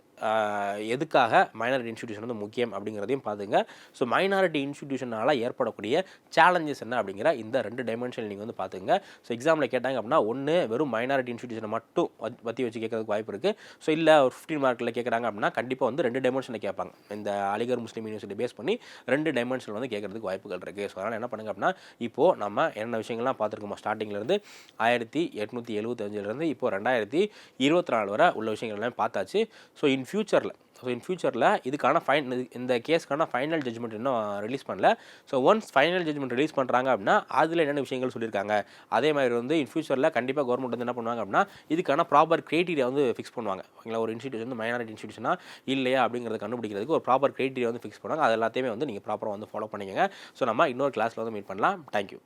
எதுக்காக மைனாரிட்டி இன்ஸ்டியூஷன் வந்து முக்கியம் அப்படிங்கிறதையும் பார்த்துங்க. ஸோ மைனாரிட்டி இன்ஸ்டியூஷனால் ஏற்படக்கூடிய சேலஞ்சஸ் என்ன அப்படிங்கிற இந்த ரெண்டு டைமென்ஷன் நீங்கள் வந்து பார்த்துங்க. ஸோ எக்ஸாமில் கேட்டாங்க அப்படின்னா ஒன்று வெறும் மைனாரிட்டி இன்ஸ்டியூஷனை மட்டும் பற்றி வச்சு கேட்கறதுக்கு வாய்ப்பு இருக்குது ஸோ இல்லை ஒரு ஃபிஃப்டின் மார்க்கில் கேட்குறாங்க அப்படின்னா கண்டிப்பாக வந்து ரெண்டு டைமென்ஷனில் கேட்பாங்க. இந்த அலிகர் முஸ்லீம் யூனிவர்சிட்டி பேஸ் பண்ணி ரெண்டு டைமென்ஷனில் வந்து கேட்கறதுக்கு வாய்ப்புகள் இருக்குது ஸோ அதனால் என்ன பண்ணுங்க அப்படின்னா இப்போது நம்ம என்ன விஷயங்கள்லாம் பார்த்துருக்கோம் ஸ்டார்டிங்லேருந்து ஆயிரத்தி எட்நூற்றி எழுபத்தஞ்சிலேருந்து இப்போ ரெண்டாயிரத்தி இருபத்தி நாலு வரை உள்ள விஷயங்கள் எல்லாம் பார்த்தாச்சு. ஸோ இன் ஃபியூச்சரில் ஸோ இன் ஃபியூச்சரில் இதுக்கான ஃபைன் இந்த கேஸ்க்கான ஃபைனல் ஜட்மெண்ட் இன்னும் ரிலீஸ் பண்ணல. So once final judgement release பண்ணுறாங்க அப்படின்னா அதில் என்னென்ன விஷயங்கள் சொல்லியிருக்காங்க? அதே மாதிரி வந்து இன் ஃபியூச்சரில் கண்டிப்பாக கவர்மெண்ட் வந்து என்ன பண்ணுவாங்க அப்படின்னா இதுக்கான ப்ராப்பர் க்ரைட்டீரியா வந்து ஃபிக்ஸ் பண்ணுவாங்க. ஓகேங்களா? ஒரு இன்ஸ்டியூஷன் வந்து மைனாரிட்டி இன்ஸ்டியூஷனா இல்லையா அப்படிங்கிறத கண்டுபிடிக்கிறதுக்கு ஒரு ப்ராப்பர் க்ரைட்டீரியா வந்து ஃபிக்ஸ் பண்ணுவாங்க. அது எல்லாத்தையுமே வந்து நீங்கள் ப்ராப்பராக வந்து ஃபாலோ பண்ணிக்கோங்க. ஸோ நம்ம இன்னொரு கிளாஸில் வந்து மீட் பண்ணலாம். தேங்க்யூ